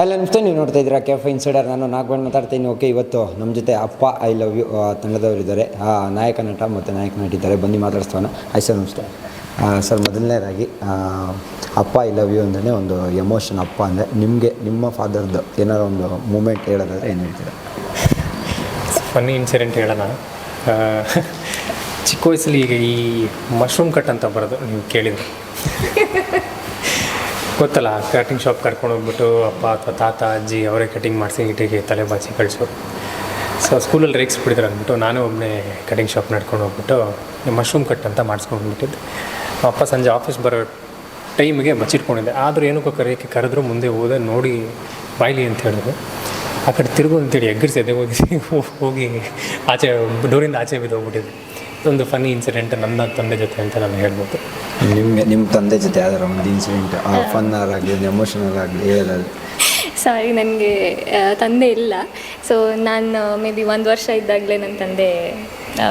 Hello ನಮಸ್ತೆ ನೀವು ನೋಡ್ತಾ ಇದ್ದೀರಾ? ಕೆಫ್ ಇನ್ಸೈಡರ್ ನಾನು ನಾಗವಣ್ ಮಾತಾಡ್ತೀನಿ. ಓಕೆ ಇವತ್ತು ನಮ್ಮ ಜೊತೆ ಅಪ್ಪ ಐ ಲವ್ ಯು ತಂಡದವರಿದ್ದಾರೆ ನಾಯಕ ನಟ ಮತ್ತು ನಾಯಕ ನಟಿದ್ದಾರೆ. ಬನ್ನಿ ಮಾತಾಡಿಸ್ತಾನೆ ಐ ಸರ್ ನಮಸ್ತೆ. ಸರ್ ಮೊದಲನೇದಾಗಿ ಅಪ್ಪ ಐ ಲವ್ ಯು ಅಂದರೆ ಒಂದು ಎಮೋಷನ್ ಅಪ್ಪ ಅಂದರೆ ನಿಮಗೆ, ನಿಮ್ಮ ಫಾದರ್ದು ಏನಾರು ಒಂದು ಮೂಮೆಂಟ್ ಹೇಳೋದಾದ್ರೆ ಏನು ಹೇಳ್ತೀರಾ? ಫನ್ನಿ ಇನ್ಸಿಡೆಂಟ್ ಹೇಳೋಣ. ಚಿಕ್ಕ ವಯಸ್ಸಲ್ಲಿ ಈಗ ಈ ಮಶ್ರೂಮ್ ಕಟ್ ಅಂತ ಬರೋದು ನೀವು ಕೇಳಿದ್ರು. ಗೊತ್ತಲ್ಲ ಕಟಿಂಗ್ ಶಾಪ್ ಕರ್ಕೊಂಡು ಹೋಗ್ಬಿಟ್ಟು ಅಪ್ಪ, ಅಥವಾ ತಾತ, ಅಜ್ಜಿ ಅವರೇ ಕಟಿಂಗ್ ಮಾಡಿಸಿ ಇಟ್ಟಿಗೆ ತಲೆ ಬಾಚಿ ಕಳಿಸೋರು ಸೊ ಸ್ಕೂಲಲ್ಲಿ ರೇಕ್ಸ್ ಬಿಡಿದ್ರು ಅಂದ್ಬಿಟ್ಟು ನಾನು ಒಬ್ಬನೇ ಕಟಿಂಗ್ ಶಾಪ್ ನಡ್ಕೊಂಡು ಹೋಗ್ಬಿಟ್ಟು ಮಶ್ರೂಮ್ ಕಟ್ ಅಂತ ಮಾಡಿಸ್ಕೊಂಡು ಹೋಗ್ಬಿಟ್ಟಿದ್ದೆ. ಅಪ್ಪ ಸಂಜೆ ಆಫೀಸ್ ಬರೋ ಟೈಮಿಗೆ ಬಚ್ಚಿಟ್ಕೊಂಡಿದ್ದೆ ಆದರೂ ಏನಕ್ಕೋ ಕರೆಯೋಕ್ಕೆ ಕರೆದ್ರು ಮುಂದೆ ಹೋದೆ, ನೋಡಿ ಬಾಯ್ಲಿ ಅಂತ ಹೇಳಿದ್ರು. ಆ ಕಡೆ ತಿರುಗು ಅಂತೇಳಿ ಎಗ್ಗರಿಸಿ ಎದೆ ಹೋಗಿ ಹೋಗಿ ಆಚೆ, ಡೋರಿಂದ ಆಚೆ ಬಿದ್ದೋಗ್ಬಿಟ್ಟಿದ್ದೆ ಇದೊಂದು ಫನ್ನಿ ಇನ್ಸಿಡೆಂಟ್ ನನ್ನ ತಂದೆ ಜೊತೆ ಅಂತ ನಾನು ಹೇಳ್ಬೋದು. ನಿಮಗೆ ನಿಮ್ಮ ತಂದೆ ಜೊತೆ ಯಾವ್ದಾರ ಒಂದು ಇನ್ಸಿಡೆಂಟ್ ಫನ್ನರ್ ಆಗಲಿ ಎಮೋಷನಲ್ ಆಗಲಿ ಹೇಳೋದಾದ್ರೆ. ಸಾರಿ ನನಗೆ ತಂದೆ ಇಲ್ಲ. ಸೊ ನಾನು ಮೇ ಬಿ ಒಂದು ವರ್ಷ ಇದ್ದಾಗಲೇ ನನ್ನ ತಂದೆ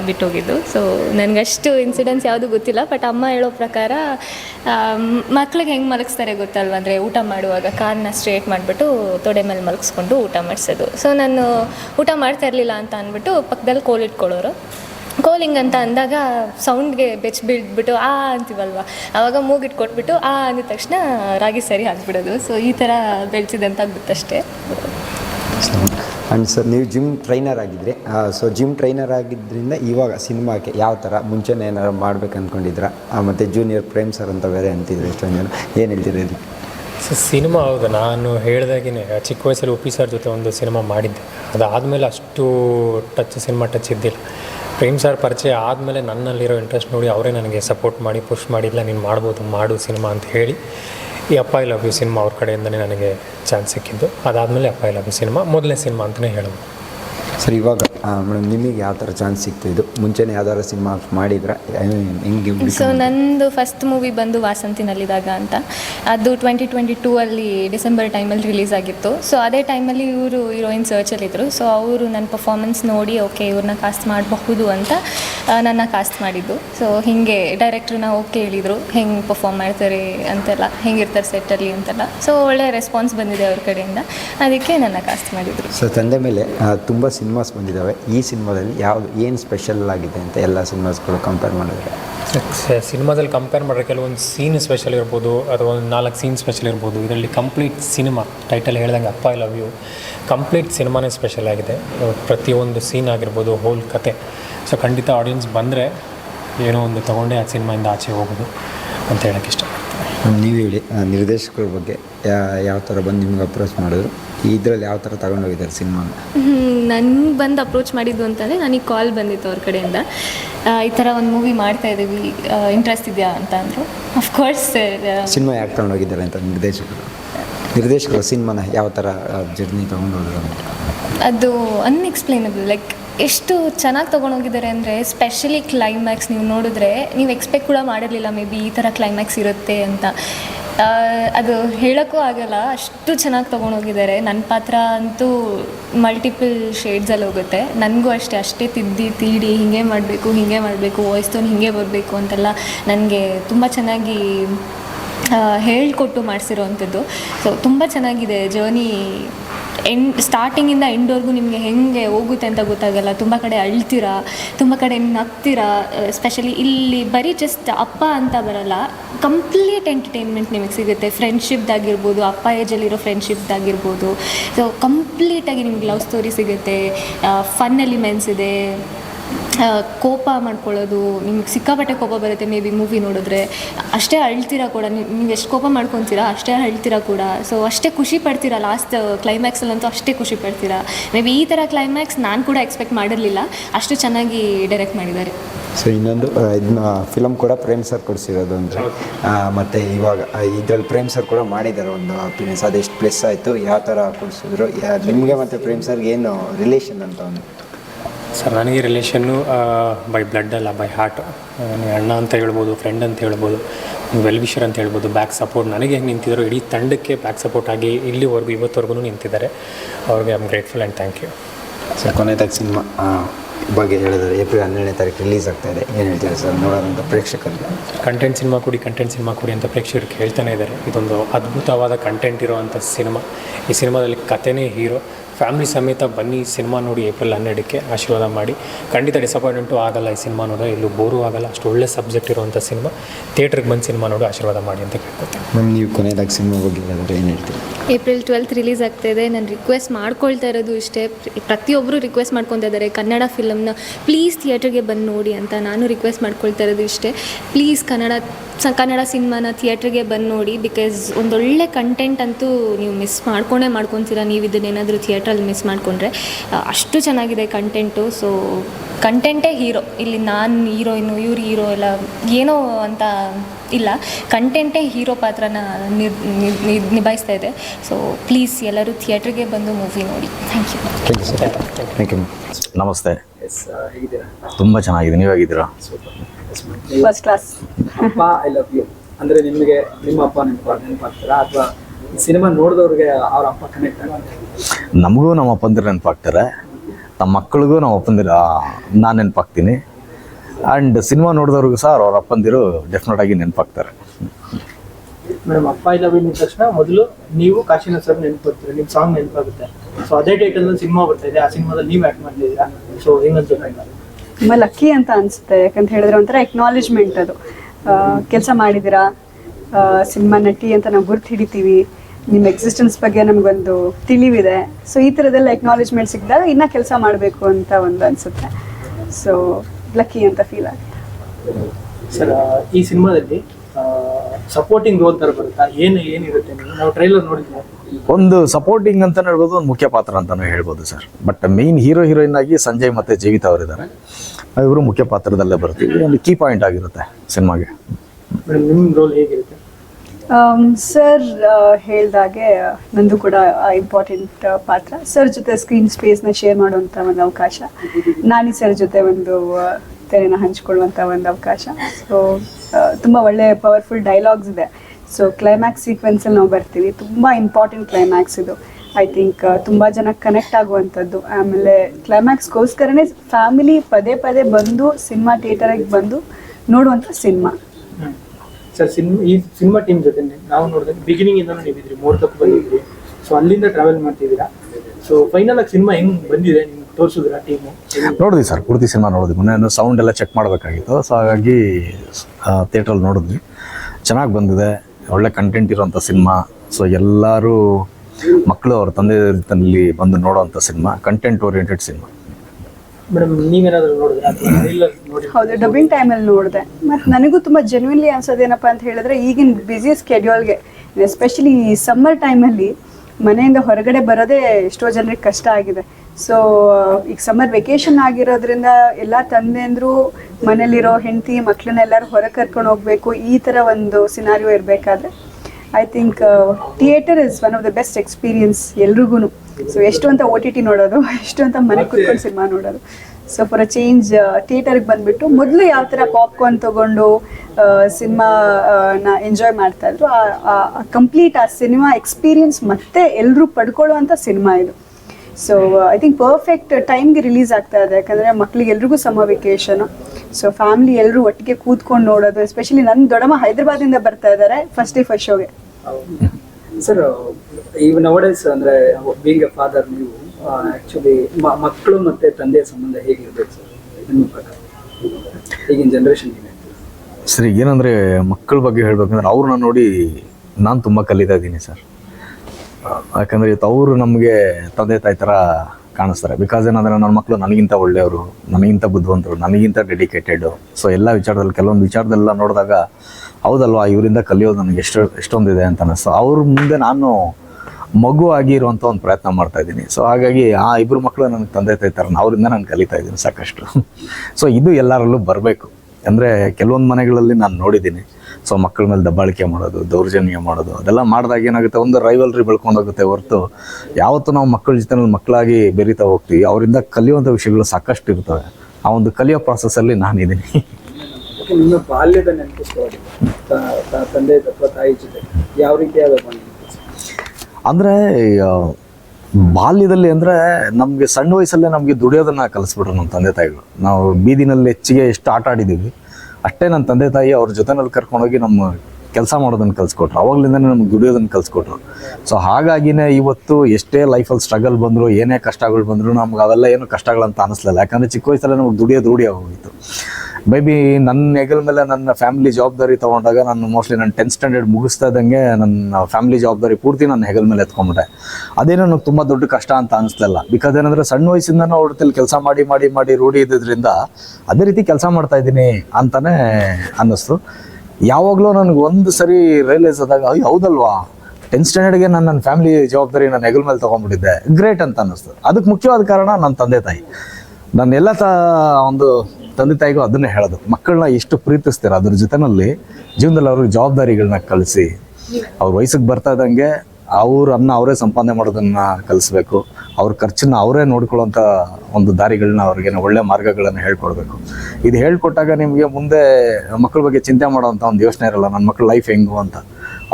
ಬಿಟ್ಟೋಗಿದ್ದು. ಸೊ ನನಗಷ್ಟು ಇನ್ಸಿಡೆನ್ಸ್ ಯಾವುದು ಗೊತ್ತಿಲ್ಲ ಬಟ್ ಅಮ್ಮ ಹೇಳೋ ಪ್ರಕಾರ ಮಕ್ಳಿಗೆ ಹೆಂಗೆ ಮಲಗಿಸ್ತಾರೆ ಗೊತ್ತಲ್ವ? ಅಂದರೆ ಊಟ ಮಾಡುವಾಗ ಕಾರನ್ನ ಸ್ಟ್ರೇಟ್ ಮಾಡಿಬಿಟ್ಟು ತೊಡೆ ಮೇಲೆ ಮಲಗಿಸ್ಕೊಂಡು ಊಟ ಮಾಡಿಸೋದು. ಸೊ ನಾನು ಊಟ ಮಾಡ್ತಾ ಇರಲಿಲ್ಲ ಅಂತ ಅಂದ್ಬಿಟ್ಟು ಪಕ್ಕದಲ್ಲಿ ಕೋಲ್ ಇಟ್ಕೊಳ್ಳೋರು. ಕೋಲಿಂಗ್ ಅಂತ ಅಂದಾಗ ಸೌಂಡ್ಗೆ ಬೆಚ್ಚ ಬೀಳ್ಬಿಟ್ಟು ಆ ಅಂತೀವಲ್ವ? ಆವಾಗ ಮೂಗಿಟ್ಟು ಕೊಟ್ಬಿಟ್ಟು ಆ ಅಂದಿದ ತಕ್ಷಣ ರಾಗಿ ಸರಿ ಹಾಕ್ಬಿಡೋದು. ಸೊ ಈ ಥರ ಬೆಳೆಸಿದಂತ ಗೊತ್ತಷ್ಟೇ. ಅಂಡ್ ಸರ್ ನೀವು ಜಿಮ್ ಟ್ರೈನರ್ ಆಗಿದ್ರಿ ಸೊ ಜಿಮ್ ಟ್ರೈನರ್ ಆಗಿದ್ದರಿಂದ ಇವಾಗ ಸಿನಿಮಾಕ್ಕೆ ಯಾವ ಥರ ಮುಂಚೆನೇ ಏನಾರು ಮಾಡ್ಬೇಕು ಅಂದ್ಕೊಂಡಿದ್ರ ಮತ್ತು ಜೂನಿಯರ್ ಪ್ರೇಮ್ ಸರ್ ಅಂತ ಬೇರೆ ಅಂತಿದ್ರು ಎಷ್ಟೊಂದು ಜನ. ಏನು ಹೇಳ್ತೀರಿ ಸೊ ಸಿನಿಮಾ ಹೌದು. ನಾನು ಹೇಳ್ದಾಗೇ ಚಿಕ್ಕ ವಯಸ್ಸಲ್ಲಿ ಉಪ್ಪಿ ಸಾರ್ ಜೊತೆ ಒಂದು ಸಿನಿಮಾ ಮಾಡಿದ್ದೆ. ಅದಾದಮೇಲೆ ಅಷ್ಟು ಟಚ್ ಸಿನಿಮಾ ಟಚ್ ಇದ್ದಿಲ್ಲ. ಪ್ರೇಮ್ ಸರ್ ಪರಿಚಯ ಆದಮೇಲೆ ನನ್ನಲ್ಲಿರೋ ಇಂಟ್ರೆಸ್ಟ್ ನೋಡಿ ಅವರೇ ನನಗೆ ಸಪೋರ್ಟ್ ಮಾಡಿ ಪುಷ್ ಮಾಡಿಲ್ಲ ನೀನು ಮಾಡ್ಬೋದು, ಮಾಡು ಸಿನಿಮಾ ಅಂತ ಹೇಳಿ ಈ ಅಪ್ಪ ಐ ಲವ್ ಸಿನಿಮಾ ಅವ್ರ ಕಡೆಯಿಂದನೇ ನನಗೆ ಚಾನ್ಸ್ ಸಿಕ್ಕಿದ್ದು. ಅದಾದಮೇಲೆ ಅಪ್ಪ ಐ ಲವ್ ಸಿನಿಮಾ ಮೊದಲನೇ ಸಿನಿಮಾ ಅಂತಲೇ ಹೇಳ್ಬೋದು ಸರ್ ಇವಾಗ ಮೇಡಮ್ ನಿಮಗೆ ಯಾವ ಥರ ಚಾನ್ಸ್ ಇದು? ಮುಂಚೆನೇ ಯಾವ್ದಾರು ಸಿನಿಮಾ ಮಾಡಿದ್ರೆ ಹೆಂಗೆ ಸೊ ನಂದು ಫಸ್ಟ್ ಮೂವಿ ಬಂದು ವಾಸಂತಿನಲ್ಲಿದ್ದಾಗ ಅಂತ. ಅದು ಟ್ವೆಂಟಿ ಟ್ವೆಂಟಿ ಟೂ ಅಲ್ಲಿ ಡಿಸೆಂಬರ್ ಟೈಮಲ್ಲಿ ರಿಲೀಸ್ ಆಗಿತ್ತು. ಸೊ ಅದೇ ಟೈಮಲ್ಲಿ ಇವರು ಹೀರೋಯಿನ್ ಸರ್ಚಲ್ಲಿದ್ದರು ಸೊ ಅವರು ನನ್ನ ಪರ್ಫಾರ್ಮೆನ್ಸ್ ನೋಡಿ ಓಕೆ ಇವ್ರನ್ನ ಕಾಸ್ಟ್ ಮಾಡಬಹುದು ಅಂತ ನನ್ನ ಕಾಸ್ಟ್ ಮಾಡಿದ್ದು. ಸೊ ಹೀಗೆ ಡೈರೆಕ್ಟ್ರನ್ನ ಓಕೆ ಹೇಳಿದರು. ಹೆಂಗೆ ಪರ್ಫಾರ್ಮ್ ಮಾಡ್ತಾರೆ? ಅಂತೆಲ್ಲ ಹೆಂಗಿರ್ತಾರೆ ಸೆಟ್ಟಲ್ಲಿ ಅಂತೆಲ್ಲ. ಸೊ ಒಳ್ಳೆ ರೆಸ್ಪಾನ್ಸ್ ಬಂದಿದೆ ಅವ್ರ ಕಡೆಯಿಂದ. ಅದಕ್ಕೆ ನನ್ನ ಕಾಸ್ಟ್ ಮಾಡಿದರು. ಸೊ ತಂದೆ ಮೇಲೆ ತುಂಬ ಸಿನಿಮಾಸ್ ಬಂದಿದ್ದಾವೆ. ಈ ಸಿನಿಮಾದಲ್ಲಿ ಯಾವುದು ಏನು ಸ್ಪೆಷಲ್ ಆಗಿದೆ ಅಂತ ಎಲ್ಲ ಸಿನಿಮಾಸ್ಗಳು ಕಂಪೇರ್ ಮಾಡಿದ್ರೆ? ಸಿನಿಮಾದಲ್ಲಿ ಕಂಪೇರ್ ಮಾಡಿದ್ರೆ ಕೆಲವೊಂದು ಸೀನ್ ಸ್ಪೆಷಲ್ ಇರ್ಬೋದು ಅಥವಾ ಒಂದು ನಾಲ್ಕು ಸೀನ್ ಸ್ಪೆಷಲ್ ಇರ್ಬೋದು. ಇದರಲ್ಲಿ ಕಂಪ್ಲೀಟ್ ಸಿನಿಮಾ ಟೈಟಲ್ ಹೇಳ್ದಂಗೆ Appa I love you complete ಸಿನಿಮಾನೇ special ಆಗಿದೆ. ಪ್ರತಿಯೊಂದು ಸೀನ್ ಆಗಿರ್ಬೋದು ಹೋಲ್ ಕತೆ. ಸೊ ಖಂಡಿತ ಆಡಿಯನ್ಸ್ ಬಂದರೆ ಏನೋ ಒಂದು ತೊಗೊಂಡೇ ಆ ಸಿನಿಮಾಯಿಂದ ಆಚೆ ಹೋಗೋದು ಅಂತ ಹೇಳೋಕ್ಕೆ ಇಷ್ಟ ನೀವು ಹೇಳಿ ನಿರ್ದೇಶಕರ ಬಗ್ಗೆ ಯಾ- ಯಾವ ಥರ ಬಂದು ನಿಮ್ಗೆ ಅಪ್ರೋಚ್ ಮಾಡಿದ್ರು? ಇದರಲ್ಲಿ ಯಾವ ಥರ ತಗೊಂಡೋಗಿದ್ದಾರೆ ಸಿನಿಮಾ? ನನ್ಗೆ ಬಂದು ಅಪ್ರೋಚ್ ಮಾಡಿದ್ದು ಅಂತಂದರೆ ನನಗೆ ಕಾಲ್ ಬಂದಿತ್ತು ಅವ್ರ ಕಡೆಯಿಂದ. ಈ ಥರ ಒಂದು ಮೂವಿ ಮಾಡ್ತಾ ಇದ್ದೀವಿ ಇಂಟ್ರೆಸ್ಟ್ ಇದೆಯಾ ಅಂತ ಅಂದರು. ಅಫ್ಕೋರ್ಸ್ ಸಿನಿಮಾ ಯಾಕೆ ತಗೊಂಡೋಗಿದ್ದಾರೆ ಅಂತ ನಿರ್ದೇಶಕರು? ನಿರ್ದೇಶಕರು ಸಿನಿಮಾನ ಯಾವ ಥರ ಜರ್ನಿ ತೊಗೊಂಡೋಗಿದ್ದಾರೆ ಅಂತ? ಅದು ಅನ್ಎಕ್ಸ್ಪ್ಲೈನಬಲ್ ಲೈಕ್ ಎಷ್ಟು ಚೆನ್ನಾಗಿ ತೊಗೊಂಡೋಗಿದ್ದಾರೆ ಅಂದರೆ ಸ್ಪೆಷಲಿ ಕ್ಲೈಮ್ಯಾಕ್ಸ್ ನೀವು ನೋಡಿದ್ರೆ ನೀವು ಎಕ್ಸ್ಪೆಕ್ಟ್ ಕೂಡ ಮಾಡಿರಲಿಲ್ಲ ಮೇ ಬಿ ಈ ಥರ ಕ್ಲೈಮ್ಯಾಕ್ಸ್ ಇರುತ್ತೆ ಅಂತ. ಅದು ಹೇಳೋಕ್ಕೂ ಆಗಲ್ಲ. ಅಷ್ಟು ಚೆನ್ನಾಗಿ ತೊಗೊಂಡೋಗಿದ್ದಾರೆ ನನ್ನ ಪಾತ್ರ ಅಂತೂ ಮಲ್ಟಿಪಲ್ ಶೇಡ್ಸಲ್ಲಿ ಹೋಗುತ್ತೆ. ನನಗೂ ಅಷ್ಟೇ ಅಷ್ಟೇ ತಿದ್ದಿ, ತೀಡಿ, ಹೀಗೆ ಮಾಡಬೇಕು ಹೀಗೆ ಮಾಡಬೇಕು ವಾಯ್ಸ್ ಟೋನ್ ಹೀಗೆ ಬರಬೇಕು ಅಂತೆಲ್ಲ ನನಗೆ ತುಂಬ ಚೆನ್ನಾಗಿ ಹೇಳಿಕೊಟ್ಟು ಮಾಡಿಸಿರೋ ಅಂಥದ್ದು ಸೊ ತುಂಬ ಚೆನ್ನಾಗಿದೆ ಜರ್ನಿ ಎಂಡ್ ಸ್ಟಾರ್ಟಿಂಗಿಂದ ಎಂಡ್ವರೆಗೂ ನಿಮಗೆ ಹೆಂಗೆ ಹೋಗುತ್ತೆ ಅಂತ ಗೊತ್ತಾಗಲ್ಲ. ತುಂಬ ಕಡೆ ಅಳ್ತೀರಾ, ತುಂಬ ಕಡೆ ನಗ್ತೀರಾ ಸ್ಪೆಷಲಿ ಇಲ್ಲಿ ಬರೀ ಜಸ್ಟ್ ಅಪ್ಪ ಅಂತ ಬರಲ್ಲ ಕಂಪ್ಲೀಟ್ ಎಂಟರ್ಟೈನ್ಮೆಂಟ್ ನಿಮಗೆ ಸಿಗುತ್ತೆ. ಫ್ರೆಂಡ್ಶಿಪ್ದಾಗಿರ್ಬೋದು ಅಪ್ಪ ಏಜಲ್ಲಿರೋ ಫ್ರೆಂಡ್ಶಿಪ್ದಾಗಿರ್ಬೋದು ಸೊ ಕಂಪ್ಲೀಟಾಗಿ ನಿಮ್ಗೆ ಲವ್ ಸ್ಟೋರಿ ಸಿಗುತ್ತೆ. ಫನ್ ಎಲಿಮೆಂಟ್ಸ್ ಇದೆ. ಕೋಪ ಮಾಡ್ಕೊಳ್ಳೋದು, ನಿಮ್ಗೆ ಸಿಕ್ಕಾಪಟ್ಟೆ ಕೋಪ ಬರುತ್ತೆ ಮೇ ಬಿ ಮೂವಿ ನೋಡಿದ್ರೆ. ಅಷ್ಟೇ ಅಳ್ತೀರಾ ಕೂಡ, ನೀವು ಎಷ್ಟು ಕೋಪ ಮಾಡ್ಕೊತೀರಾ, ಅಷ್ಟೇ ಅಳ್ತೀರಾ ಕೂಡ. ಸೊ ಅಷ್ಟೇ ಖುಷಿ ಪಡ್ತೀರಾ ಲಾಸ್ಟ್ ಕ್ಲೈಮ್ಯಾಕ್ಸಲ್ಲಂತೂ ಅಷ್ಟೇ ಖುಷಿ ಪಡ್ತೀರಾ. ಮೇ ಬಿ ಈ ಥರ ಕ್ಲೈಮ್ಯಾಕ್ಸ್ ನಾನು ಕೂಡ ಎಕ್ಸ್ಪೆಕ್ಟ್ ಮಾಡಿರಲಿಲ್ಲ. ಅಷ್ಟು ಚೆನ್ನಾಗಿ ಡೈರೆಕ್ಟ್ ಮಾಡಿದ್ದಾರೆ. ಸೊ ಇನ್ನೊಂದು ಇದನ್ನ ಫಿಲಮ್ ಕೂಡ ಪ್ರೇಮ್ ಸರ್ ಕೊಡಿಸಿರೋದು ಅಂದರೆ ಮತ್ತು ಇವಾಗ ಇದರಲ್ಲಿ ಪ್ರೇಮ್ ಸರ್ ಕೂಡ ಮಾಡಿದ್ದಾರೆ ಒಂದು ಅಪಿನಿಯನ್ಸ್ ಅದೆಷ್ಟು ಪ್ಲೇಸ್ ಆಯಿತು, ಯಾವ ಥರ ಕೊಡಿಸಿದ್ರು ನಿಮಗೆ ಮತ್ತು ಪ್ರೇಮ್ ಸರ್ಗೆ ಏನು ರಿಲೇಷನ್ ಅಂತ ಒಂದು? ಸರ್ ನನಗೆ ರಿಲೇಷನ್ನು ಬೈ ಬ್ಲಡ್ ಅಲ್ಲ ಬೈ ಹಾರ್ಟ್ ಅಣ್ಣ ಅಂತ ಹೇಳ್ಬೋದು ಫ್ರೆಂಡ್ ಅಂತ ಹೇಳ್ಬೋದು ವೆಲ್ ವಿಷರ್ ಅಂತ ಹೇಳ್ಬೋದು ಬ್ಯಾಕ್ ಸಪೋರ್ಟ್ ನನಗೆ ಹೆಂಗೆ ನಿಂತಿದ್ರು ಇಡೀ ತಂಡಕ್ಕೆ ಬ್ಯಾಕ್ ಸಪೋರ್ಟ್ ಆಗಿ ಇಲ್ಲಿವರೆಗೂ ಇವತ್ತವರೆಗೂ ನಿಂತಿದ್ದಾರೆ. ಅವ್ರಿಗೆ I am grateful and thank you sir ಕೊನೆಯದಾಗಿ ಸಿನಿಮಾ ಬಗ್ಗೆ ಹೇಳಿದರೆ ಏಪ್ರಿಲ್ ಹನ್ನೆರಡನೇ ತಾರೀಕು ರಿಲೀಸ್ ಆಗ್ತಾ ಇದೆ. ಏನು ಹೇಳ್ತೀರಿ ಸರ್ ನೋಡೋದಂಥ ಪ್ರೇಕ್ಷಕರಿಗೆ. ಕಂಟೆಂಟ್ ಸಿನಿಮಾ ಕೊಡಿ ಕಂಟೆಂಟ್ ಸಿನಿಮಾ ಕೊಡಿ ಅಂತ ಪ್ರೇಕ್ಷಕರು ಹೇಳ್ತಾನೆ ಇದ್ದಾರೆ. ಇದೊಂದು ಅದ್ಭುತವಾದ ಕಂಟೆಂಟ್ ಇರುವಂಥ ಸಿನಿಮಾ. ಈ ಸಿನಿಮಾದಲ್ಲಿ ಕಥೆನೇ ಹೀರೋ ಫ್ಯಾಮಿಲಿ ಸಮೇತ ಬನ್ನಿ ಸಿನಿಮಾ ನೋಡಿ ಏಪ್ರಿಲ್ ಹನ್ನೆರಡಕ್ಕೆ ಆಶೀರ್ವಾದ ಮಾಡಿ. ಖಂಡಿತ ಡಿಸಪಾಯಿಂಟು ಆಗಲ್ಲ ಈ ಸಿನಿಮಾ ನೋಡೋ ಎಲ್ಲೂ ಬೋರು ಆಗಲ್ಲ ಅಷ್ಟು ಒಳ್ಳೆ ಸಬ್ಜೆಕ್ಟ್ ಇರುವಂಥ ಸಿನಿಮಾ ಥಿಯೇಟ್ರಿಗೆ ಬಂದು ಸಿನಿಮಾ ನೋಡಿ ಆಶೀರ್ವಾದ ಮಾಡಿ ಅಂತ ಕೇಳ್ಕೊತೀನಿ ಮ್ಯಾಮ್ ನೀವು ಕೊನೆಯದಾಗಿ ಸಿನಿಮಾ ಬಗ್ಗೆ ಅಂದರೆ ಏನು ಹೇಳ್ತೀರಿ? ಏಪ್ರಿಲ್ ಟ್ವೆಲ್ತ್ ರಿಲೀಸ್ ಆಗ್ತಾಯಿದೆ ನಾನು ರಿಕ್ವೆಸ್ಟ್ ಮಾಡ್ಕೊಳ್ತಾ ಇರೋದು ಇಷ್ಟೇ. ಪ್ರ- ಪ್ರತಿಯೊಬ್ಬರು ರಿಕ್ವೆಸ್ಟ್ ಮಾಡ್ಕೊತಾ ಇದ್ದಾರೆ. ಕನ್ನಡ ಫಿಲಮ್ನ ಪ್ಲೀಸ್ ಥಿಯೇಟ್ರಿಗೆ ಬಂದು ನೋಡಿ ಅಂತ ನಾನು ರಿಕ್ವೆಸ್ಟ್ ಮಾಡ್ಕೊಳ್ತಾ ಇರೋದು ಇಷ್ಟೇ. ಪ್ಲೀಸ್ ಕನ್ನಡ ಸ ಕನ್ನಡ ಸಿನಿಮಾನ ಥಿಯೇಟ್ರಿಗೆ ಬಂದು ನೋಡಿ ಬಿಕಾಸ್ ಒಂದೊಳ್ಳೆ ಕಂಟೆಂಟ್ ಅಂತೂ ನೀವು ಮಿಸ್ ಮಾಡ್ಕೊಂಡೇ ಮಾಡ್ಕೊತೀರಾ. ನೀವು ಇದನ್ನೇನಾದರೂ ಥಿಯೇಟ್ರಲ್ಲಿ ಮಿಸ್ ಮಾಡಿಕೊಂಡ್ರೆ ಅಷ್ಟು ಚೆನ್ನಾಗಿದೆ ಕಂಟೆಂಟು. So ಕಂಟೆಂಟೇ hero. ಇಲ್ಲಿ ನಾನು ಹೀರೋಯಿನ್ ಇವ್ರು ಹೀರೋ ಎಲ್ಲ ಏನೋ ಅಂತ ಇಲ್ಲ. ಕಂಟೆಂಟೇ ಹೀರೋ ಪಾತ್ರನ ನಿಭಾಯಿಸ್ತಾ ಇದೆ. ಸೊ ಪ್ಲೀಸ್ ಎಲ್ಲರೂ ಥಿಯೇಟ್ರಿಗೆ ಬಂದು ಮೂವಿ ನೋಡಿ. Thank you. Thank you sir thank you ನಮಸ್ತೆ. ತುಂಬ ಚೆನ್ನಾಗಿದೆ. ನೀವು ಹೇಗಿದ್ದೀರಾ? First class Appa I love you ಅಂದ್ರೆ ನಿಮಗೆ ನಿಮ್ಮ ಅಪ್ಪ ನೆನಪು ನೆನಪಾಗ್ತಾರ ಅಥವಾ ಸಿನಿಮಾ ನೋಡಿದವ್ರಿಗೆ ಅವ್ರ ಅಪ್ಪ ಕನೆಕ್ಟ್ ಆಗುತ್ತೆ ನಮಗೂ ನಮ್ಮ ಅಪ್ಪಂದಿರು ನೆನಪಾಗ್ತಾರೆ. ನಮ್ಮ ಮಕ್ಕಳಿಗೂ ನಮ್ಮ ಅಪ್ಪಂದಿರು ನಾನು ನೆನಪಾಗ್ತೀನಿ. ಆ್ಯಂಡ್ ಸಿನಿಮಾ ನೋಡಿದವ್ರಿಗೂ ಸಹ ಅವ್ರ ಅಪ್ಪಂದಿರು ಡೆಫಿನೆಟ್ ಆಗಿ ನೆನಪಾಗ್ತಾರೆ. ಮೇಡಮ್ ಅಪ್ಪ ಐ ಲವ್ ಯು ನಿಂತ ತಕ್ಷಣ ಮೊದಲು ನೀವು ಕಾಶಿನಾಥ್ ಸರ್ ನೆನಪು ಬರ್ತೀರಾ ನಿಮ್ಮ ಸಾಂಗ್ ನೆನಪಾಗುತ್ತೆ. ಸೊ ಅದೇ ಟೈಟಲ್ ಸಿನಿಮಾ ಬರ್ತಾ ಇದೆ. ಆ ಸಿನಿಮಾದಲ್ಲಿ ನೀವು ಆ್ಯಕ್ಟ್ ಮಾಡ್ತಿದ್ದೀರಾ? ಸೊ ಹೆಂಗಂತ ತುಂಬ ಲಕ್ಕಿ ಅಂತ ಅನಿಸುತ್ತೆ. ಯಾಕಂತ ಹೇಳಿದ್ರೆ ಒಂಥರ ಎಕ್ನಾಲೇಜ್ಮೆಂಟ್ ಅದು. ಕೆಲಸ ಮಾಡಿದ್ದೀರಾ? ಸಿನಿಮಾ ನಟಿ ಅಂತ ನಾವು ಗುರ್ತು ಹಿಡಿತೀವಿ. ನಿಮ್ಮ ಎಕ್ಸಿಸ್ಟೆನ್ಸ್ ಬಗ್ಗೆ ನಮಗೊಂದು ತಿಳಿವಿದೆ. ಸೊ ಈ ಥರದೆಲ್ಲ ಎಕ್ನಾಲೇಜ್ಮೆಂಟ್ ಸಿಕ್ಕಿದಾಗ ಇನ್ನೂ ಕೆಲಸ ಮಾಡಬೇಕು ಅಂತ ಒಂದು ಅನ್ಸುತ್ತೆ. ಸೊ ಲಕ್ಕಿ ಅಂತ ಫೀಲ್ ಆಗುತ್ತೆ. ಸರ್ ಈ ಸಿನಿಮಾದಲ್ಲಿ ಸಪೋರ್ಟಿಂಗ್ ರೋಲ್ ತರ ಬರುತ್ತಾ? ಏನು ಏನಿರುತ್ತೆ ನೀವು? ನಾವು ಟ್ರೈಲರ್ ನೋಡಿದ್ವಿ. ಒಂದು ಸಪೋರ್ಟಿಂಗ್ ಅಂತ ಹೇಳ್ಬೋದು ಒಂದು ಮುಖ್ಯ ಪಾತ್ರ ಅಂತಲೂ ಹೇಳ್ಬೋದು sir. But main hero heroine ಆಗಿ ಸಂಜಯ್ ಮತ್ತೆ ಜೀವಿತ ಅವರಿದ್ದಾರೆ. ಇವರು ಮುಖ್ಯ ಪಾತ್ರದಲ್ಲೇ ಬರ್ತೀವಿ ಒಂದು ಕೀ ಪಾಯಿಂಟ್ ಆಗಿರುತ್ತೆ ಸಿನಿಮಾಗೆ. ನಿಮ್ಮ ರೋಲ್ ಹೇಗಿರುತ್ತೆ? ಸರ್ ಹೇಳ್ದಾಗೆ ನಂದು ಕೂಡ ಇಂಪಾರ್ಟೆಂಟ್ ಪಾತ್ರ. ಸರ್ ಜೊತೆ ಸ್ಕ್ರೀನ್ ಸ್ಪೇಸ್ನ ಶೇರ್ ಮಾಡುವಂಥ ಒಂದು ಅವಕಾಶ. ನಾನಿ ಸರ್ ಜೊತೆ ಒಂದು ತೆರೆನ ಹಂಚ್ಕೊಳ್ಳುವಂಥ ಒಂದು ಅವಕಾಶ. ಸೊ ತುಂಬ ಒಳ್ಳೆ ಪವರ್ಫುಲ್ ಡೈಲಾಗ್ಸ್ ಇದೆ. ಸೊ ಕ್ಲೈಮ್ಯಾಕ್ಸ್ ಸೀಕ್ವೆನ್ಸಲ್ಲಿ ನಾವು ಬರ್ತೀವಿ. ತುಂಬ ಇಂಪಾರ್ಟೆಂಟ್ ಕ್ಲೈಮ್ಯಾಕ್ಸ್ ಇದು. ಐ ಥಿಂಕ್ ತುಂಬ ಜನ ಕನೆಕ್ಟ್ ಆಗುವಂಥದ್ದು. ಆಮೇಲೆ ಕ್ಲೈಮ್ಯಾಕ್ಸ್ಗೋಸ್ಕರನೇ ಫ್ಯಾಮಿಲಿ ಪದೇ ಪದೇ ಬಂದು ಸಿನಿಮಾ ಥಿಯೇಟರಿಗೆ ಬಂದು ನೋಡುವಂಥ ಸಿನಿಮಾ ಸರ್ ಸಿನಿಮಾ ಈ ಸಿನಿಮಾ ಟೀಮ್ ಜೊತೆ ನಾವು ನೋಡಿದ್ರೆ ಬಿಗಿನಿಂಗ್ ಇಂದ ನೀವಿದ್ರಿ ಮೂರ್ತಕ್ಕೆ ಬಂದಿದ್ರಿ ಸೊ ಅಲ್ಲಿಂದ ಟ್ರಾವೆಲ್ ಮಾಡ್ತಿದ್ದೀರಾ ಸೊ ಫೈನಲ್ ಆಗಿ ಸಿನಿಮಾ ಹೆಂಗ್ ಬಂದಿದೆ ನಿಮ್ಗೆ ತೋರಿಸಿದ್ರ ಟೀಮು ನೋಡಿದ್ವಿ ಸರ್ ಪೂರ್ತಿ ಸಿನಿಮಾ ನೋಡಿದ್ವಿ ಮೊನ್ನೆ ಸೌಂಡ್ ಎಲ್ಲ ಚೆಕ್ ಮಾಡಬೇಕಾಗಿತ್ತು ಸೊ ಹಾಗಾಗಿ ಥಿಯೇಟ್ರಲ್ಲಿ ನೋಡಿದ್ವಿ ಚೆನ್ನಾಗಿ ಬಂದಿದೆ ಒಳ್ಳೆ ಕಂಟೆಂಟ್ ಇರೋಂಥ ಸಿನಿಮಾ ಸೊ ಎಲ್ಲರೂ ಮಕ್ಕಳು ಅವ್ರ ತಂದೆ ತನ್ನಲ್ಲಿ ಬಂದು ನೋಡೋವಂಥ cinema content oriented cinema madam ನೀವೇನಾದ್ರೂ ನೋಡಿದ್ರೆ ಅಥವಾ ಟ್ರೈಲರ್ ನೋಡಿ ಹೌದು ಡಬ್ಬಿಂಗ್ ಟೈಮಲ್ಲಿ ನೋಡಿದೆ. ಮತ್ತು ನನಗೂ ತುಂಬ ಜೆನ್ವಿನ್ಲಿ ಅನ್ಸೋದೇನಪ್ಪ ಅಂತ ಹೇಳಿದ್ರೆ ಈಗಿನ ಬ್ಯುಸಿ ಸ್ಕೆಡ್ಯೂಲ್ಗೆ ಎಸ್ಪೆಷಲಿ ಈ ಸಮ್ಮರ್ ಟೈಮಲ್ಲಿ ಮನೆಯಿಂದ ಹೊರಗಡೆ ಬರೋದೇ ಎಷ್ಟೋ ಜನರಿಗೆ ಕಷ್ಟ ಆಗಿದೆ. ಸೊ ಈಗ ಸಮ್ಮರ್ ವೆಕೇಷನ್ ಆಗಿರೋದ್ರಿಂದ ಎಲ್ಲ ತಂದೆಂದ್ರು ಮನೇಲಿರೋ ಹೆಂಡತಿ ಮಕ್ಕಳನ್ನೆಲ್ಲರೂ ಹೊರಗೆ ಕರ್ಕೊಂಡು ಹೋಗಬೇಕು ಈ ಥರ ಒಂದು ಸಿನಾರಿಯೋ ಇರಬೇಕಾದ್ರೆ I think theatre is one of the best experience ಎಲ್ರಿಗೂ ಸೊ ಎಷ್ಟು ಅಂತ ಓ ಟಿ ಟಿ ನೋಡೋದು ಎಷ್ಟು ಅಂತ ಮನೆ ಕುತ್ಕೊಂಡು ಸಿನಿಮಾ ನೋಡೋದು. ಸೊ ಫಾರ್ ಅ ಚೇಂಜ್ ಥಿಯೇಟರ್ಗೆ ಬಂದ್ಬಿಟ್ಟು ಮೊದಲು ಯಾವ ಥರ ಪಾಪ್ಕಾರ್ನ್ ತೊಗೊಂಡು ಸಿನಿಮಾನ ನ ಎಂಜಾಯ್ ಮಾಡ್ತಾ ಇದ್ರು ಕಂಪ್ಲೀಟ್ ಆ ಸಿನಿಮಾ ಎಕ್ಸ್ಪೀರಿಯನ್ಸ್ ಮತ್ತೆ ಎಲ್ಲರೂ ಪಡ್ಕೊಳ್ಳುವಂಥ ಸಿನಿಮಾ ಇದು. ಸೊ ಐ ಥಿಂಕ್ ಪರ್ಫೆಕ್ಟ್ ಟೈಮ್ಗೆ ರಿಲೀಸ್ ಆಗ್ತಾ ಇದೆ ಯಾಕಂದರೆ ಮಕ್ಳಿಗೆ ಎಲ್ರಿಗೂ ಸಮ ವೆಕೇಶನು ಸೊ ಫ್ಯಾಮಿಲಿ ಎಲ್ಲರೂ ಒಟ್ಟಿಗೆ ಕೂತ್ಕೊಂಡು ನೋಡೋದು ಎಸ್ಪೆಷಲಿ ನನ್ನ ದೊಡ್ಡಮ್ಮ ಹೈದರಾಬಾದಿಂದ ಬರ್ತಾ ಇದ್ದಾರೆ ಫಸ್ಟ್ ಡೇ ಫಸ್ಟ್ ಶೋಗೆ ಸರ್ ಈಗ ನವಡೇಸ್ ಅಂದ್ರೆ ಬೀಂಗ್ ಎ ಫಾದರ್ ನೀವು ಆಕ್ಚುಲಿ ಮಕ್ಕಳು ಮತ್ತೆ ತಂದೆಯ ಸಂಬಂಧ ಹೇಗಿರ್ಬೇಕು ಸರ್ ನಿಮ್ಮ ಪ್ರಕಾರ? ಈಗಿನ ಜನರೇಷನ್ ಸರ್ ಏನಂದರೆ ಮಕ್ಕಳ ಬಗ್ಗೆ ಹೇಳ್ಬೇಕಂದ್ರೆ ಅವ್ರನ್ನ ನೋಡಿ ನಾನು ತುಂಬ ಕಲಿತಾ ಇದ್ದೀನಿ ಸರ್ ಯಾಕಂದರೆ ಇವತ್ತು ಅವರು ನಮಗೆ ತಂದೆ ತಾಯಿ ಥರ ಕಾಣಿಸ್ತಾರೆ. ಬಿಕಾಸ್ ಏನಂದರೆ ನನ್ನ ಮಕ್ಕಳು ನನಗಿಂತ ಒಳ್ಳೆಯವರು, ನನಗಿಂತ ಬುದ್ಧಿವಂತರು, ನನಗಿಂತ ಡೆಡಿಕೇಟೆಡು ಸೊ ಎಲ್ಲ ವಿಚಾರದಲ್ಲಿ, ಕೆಲವೊಂದು ವಿಚಾರದೆಲ್ಲ ನೋಡಿದಾಗ ಹೌದಲ್ವಾ, ಇವರಿಂದ ಕಲಿಯೋದು ನನಗೆ ಎಷ್ಟು, ಎಷ್ಟೊಂದಿದೆ ಅಂತ ಅನ್ನಿಸ್ತು. ಅವ್ರ ಮುಂದೆ ನಾನು ಮಗು ಆಗಿರುವಂಥ ಒಂದು ಪ್ರಯತ್ನ ಮಾಡ್ತಾ ಇದ್ದೀನಿ. ಸೊ ಹಾಗಾಗಿ ಆ ಇಬ್ಬರು ಮಕ್ಕಳು ನನಗೆ ತಂದೆ ತಾಯಿ ಥರ ಅವರಿಂದ ನಾನು ಕಲಿತಾ ಇದ್ದೀನಿ ಸಾಕಷ್ಟು. ಸೊ ಇದು ಎಲ್ಲರಲ್ಲೂ ಬರಬೇಕು. ಅಂದರೆ ಕೆಲವೊಂದು ಮನೆಗಳಲ್ಲಿ ನಾನು ನೋಡಿದ್ದೀನಿ. ಸೊ ಮಕ್ಕಳ ಮೇಲೆ ದಬ್ಬಾಳಿಕೆ ಮಾಡೋದು, ದೌರ್ಜನ್ಯ ಮಾಡೋದು, ಅದೆಲ್ಲ ಮಾಡಿದಾಗ ಏನಾಗುತ್ತೆ, ಒಂದು ರೈವಲ್ರಿ ಬೆಳ್ಕೊಂಡೋಗುತ್ತೆ ಹೊರತು ಯಾವತ್ತು ನಾವು ಮಕ್ಕಳ ಜೊತೆ ಮಕ್ಕಳಾಗಿ ಬೆರೀತಾ ಹೋಗ್ತೀವಿ. ಅವರಿಂದ ಕಲಿಯುವಂಥ ವಿಷಯಗಳು ಸಾಕಷ್ಟು ಇರ್ತವೆ. ಆ ಒಂದು ಕಲಿಯೋ ಪ್ರಾಸೆಸ್ಸಲ್ಲಿ ನಾನಿದ್ದೀನಿ. ನಿಮ್ಮ ಬಾಲ್ಯದ ನೆನಪಿಸ್ಕೊಳ್ಳಿ ತಂದೆ ಅಥವಾ ತಾಯಿ ಜೊತೆ ಯಾವ ರೀತಿಯಾದ ಅಂದರೆ ಬಾಲ್ಯದಲ್ಲಿ ಅಂದರೆ ನಮಗೆ ಸಣ್ಣ ವಯಸ್ಸಲ್ಲೇ ನಮಗೆ ದುಡಿಯೋದನ್ನ ಕಲಿಸ್ಬಿಟ್ರು ನಮ್ಮ ತಂದೆ ತಾಯಿಗಳು. ನಾವು ಬೀದಿನಲ್ಲಿ ಹೆಚ್ಚಿಗೆ ಎಷ್ಟು ಆಟ ಆಡಿದ್ದೀವಿ, ಅಷ್ಟೇ ನನ್ನ ತಂದೆ ತಾಯಿ ಅವ್ರ ಜೊತೆನಲ್ಲಿ ಕರ್ಕೊಂಡೋಗಿ ನಮ್ಮ ಕೆಲಸ ಮಾಡೋದನ್ನ ಕಲಿಸ್ಕೊಟ್ರು. ಅವಾಗಲಿಂದನೇ ನಮ್ಗೆ ದುಡಿಯೋದನ್ನ ಕಲಿಸ್ಕೊಟ್ರು. ಸೊ ಹಾಗಾಗಿನೇ ಇವತ್ತು ಎಷ್ಟೇ ಲೈಫಲ್ಲಿ ಸ್ಟ್ರಗಲ್ ಬಂದರು, ಏನೇ ಕಷ್ಟಗಳು ಬಂದರೂ, ನಮ್ಗೆ ಅವೆಲ್ಲ ಏನು ಕಷ್ಟಗಳಂತ ಅನಿಸ್ಲಿಲ್ಲ. ಯಾಕಂದರೆ ಚಿಕ್ಕ ವಯಸ್ಸಲ್ಲೇ ನಮ್ಗೆ ದುಡಿಯೋದು ರೂಢಿ ಆಗೋಗಿತ್ತು ಮೇ ಬಿ ನನ್ನ ಹೆಗಲ ಮೇಲೆ ನನ್ನ ಫ್ಯಾಮಿಲಿ ಜವಾಬ್ದಾರಿ ತೊಗೊಂಡಾಗ ನಾನು ಮೋಸ್ಟ್ಲಿ ನಾನು ಟೆಂತ್ ಸ್ಟ್ಯಾಂಡರ್ಡ್ ಮುಗಿಸ್ತಾ ಇದ್ದಂಗೆ ನನ್ನ ಫ್ಯಾಮಿಲಿ ಜವಾಬ್ದಾರಿ ಪೂರ್ತಿ ನನ್ನ ಹೆಗಲ ಮೇಲೆ ಎತ್ಕೊಂಡ್ಬಿಟ್ಟೆ. ಅದೇನೋ ನನಗೆ ತುಂಬ ದೊಡ್ಡ ಕಷ್ಟ ಅಂತ ಅನಿಸ್ತಿಲ್ಲ ಬಿಕಾಸ್ ಏನಂದರೆ ಸಣ್ಣ ವಯಸ್ಸಿಂದನೂ ಅವ್ರ ಜೊತೆಲಿ ಕೆಲಸ ಮಾಡಿ ಮಾಡಿ ಮಾಡಿ ರೂಢಿ ಇದ್ದಿದ್ರಿಂದ ಅದೇ ರೀತಿ ಕೆಲಸ ಮಾಡ್ತಾ ಇದ್ದೀನಿ ಅಂತಲೇ ಅನ್ನಿಸ್ತು. ಯಾವಾಗಲೂ ನನಗೆ ಒಂದು ಸರಿ ರಿಯಲೈಸ್ ಆದಾಗ, ಅಯ್ಯೋ, ಹೌದಲ್ವಾ? ಟೆಂತ್ ಸ್ಟ್ಯಾಂಡರ್ಡ್ಗೆ ನಾನು ನನ್ನ ಫ್ಯಾಮಿಲಿ ಜವಾಬ್ದಾರಿ ನನ್ನ ಹೆಗಲ ಮೇಲೆ ತೊಗೊಂಡ್ಬಿಟ್ಟಿದ್ದೆ. ಗ್ರೇಟ್ ಅಂತ ಅನ್ನಿಸ್ತು. ಅದಕ್ಕೆ ಮುಖ್ಯವಾದ ಕಾರಣ ನನ್ನ ತಂದೆ ತಾಯಿ. ನಾನು ಎಲ್ಲ ತ ಒಂದು ತಂದೆ ತಾಯಿಗೂ ಅದನ್ನೇ ಹೇಳೋದು. ಮಕ್ಕಳನ್ನ ಎಷ್ಟು ಪ್ರೀತಿಸ್ತೀರ? ಅದ್ರ ಜೊತೆನಲ್ಲಿ ಜೀವನದಲ್ಲಿ ಅವ್ರಿಗೆ ಜವಾಬ್ದಾರಿಗಳನ್ನ ಕಲಿಸಿ. ಅವ್ರ ವಯಸ್ಸಿಗೆ ಬರ್ತಾ ಇದ್ದಂಗೆ ಅವ್ರ ಅನ್ನ ಅವರೇ ಸಂಪಾದನೆ ಮಾಡೋದನ್ನ ಕಲಿಸ್ಬೇಕು. ಅವ್ರ ಖರ್ಚನ್ನ ಅವರೇ ನೋಡ್ಕೊಳ್ಳೋಂಥ ಒಂದು ದಾರಿಗಳನ್ನ ಅವ್ರಿಗೆ ಒಳ್ಳೆ ಮಾರ್ಗಗಳನ್ನು ಹೇಳ್ಕೊಡ್ಬೇಕು. ಇದು ಹೇಳ್ಕೊಟ್ಟಾಗ ನಿಮಗೆ ಮುಂದೆ ಮಕ್ಕಳ ಬಗ್ಗೆ ಚಿಂತೆ ಮಾಡೋವಂಥ ಒಂದು ಯೋಚನೆ ಇರಲ್ಲ. ನನ್ನ ಮಕ್ಕಳ ಲೈಫ್ ಹೆಂಗು ಅಂತ.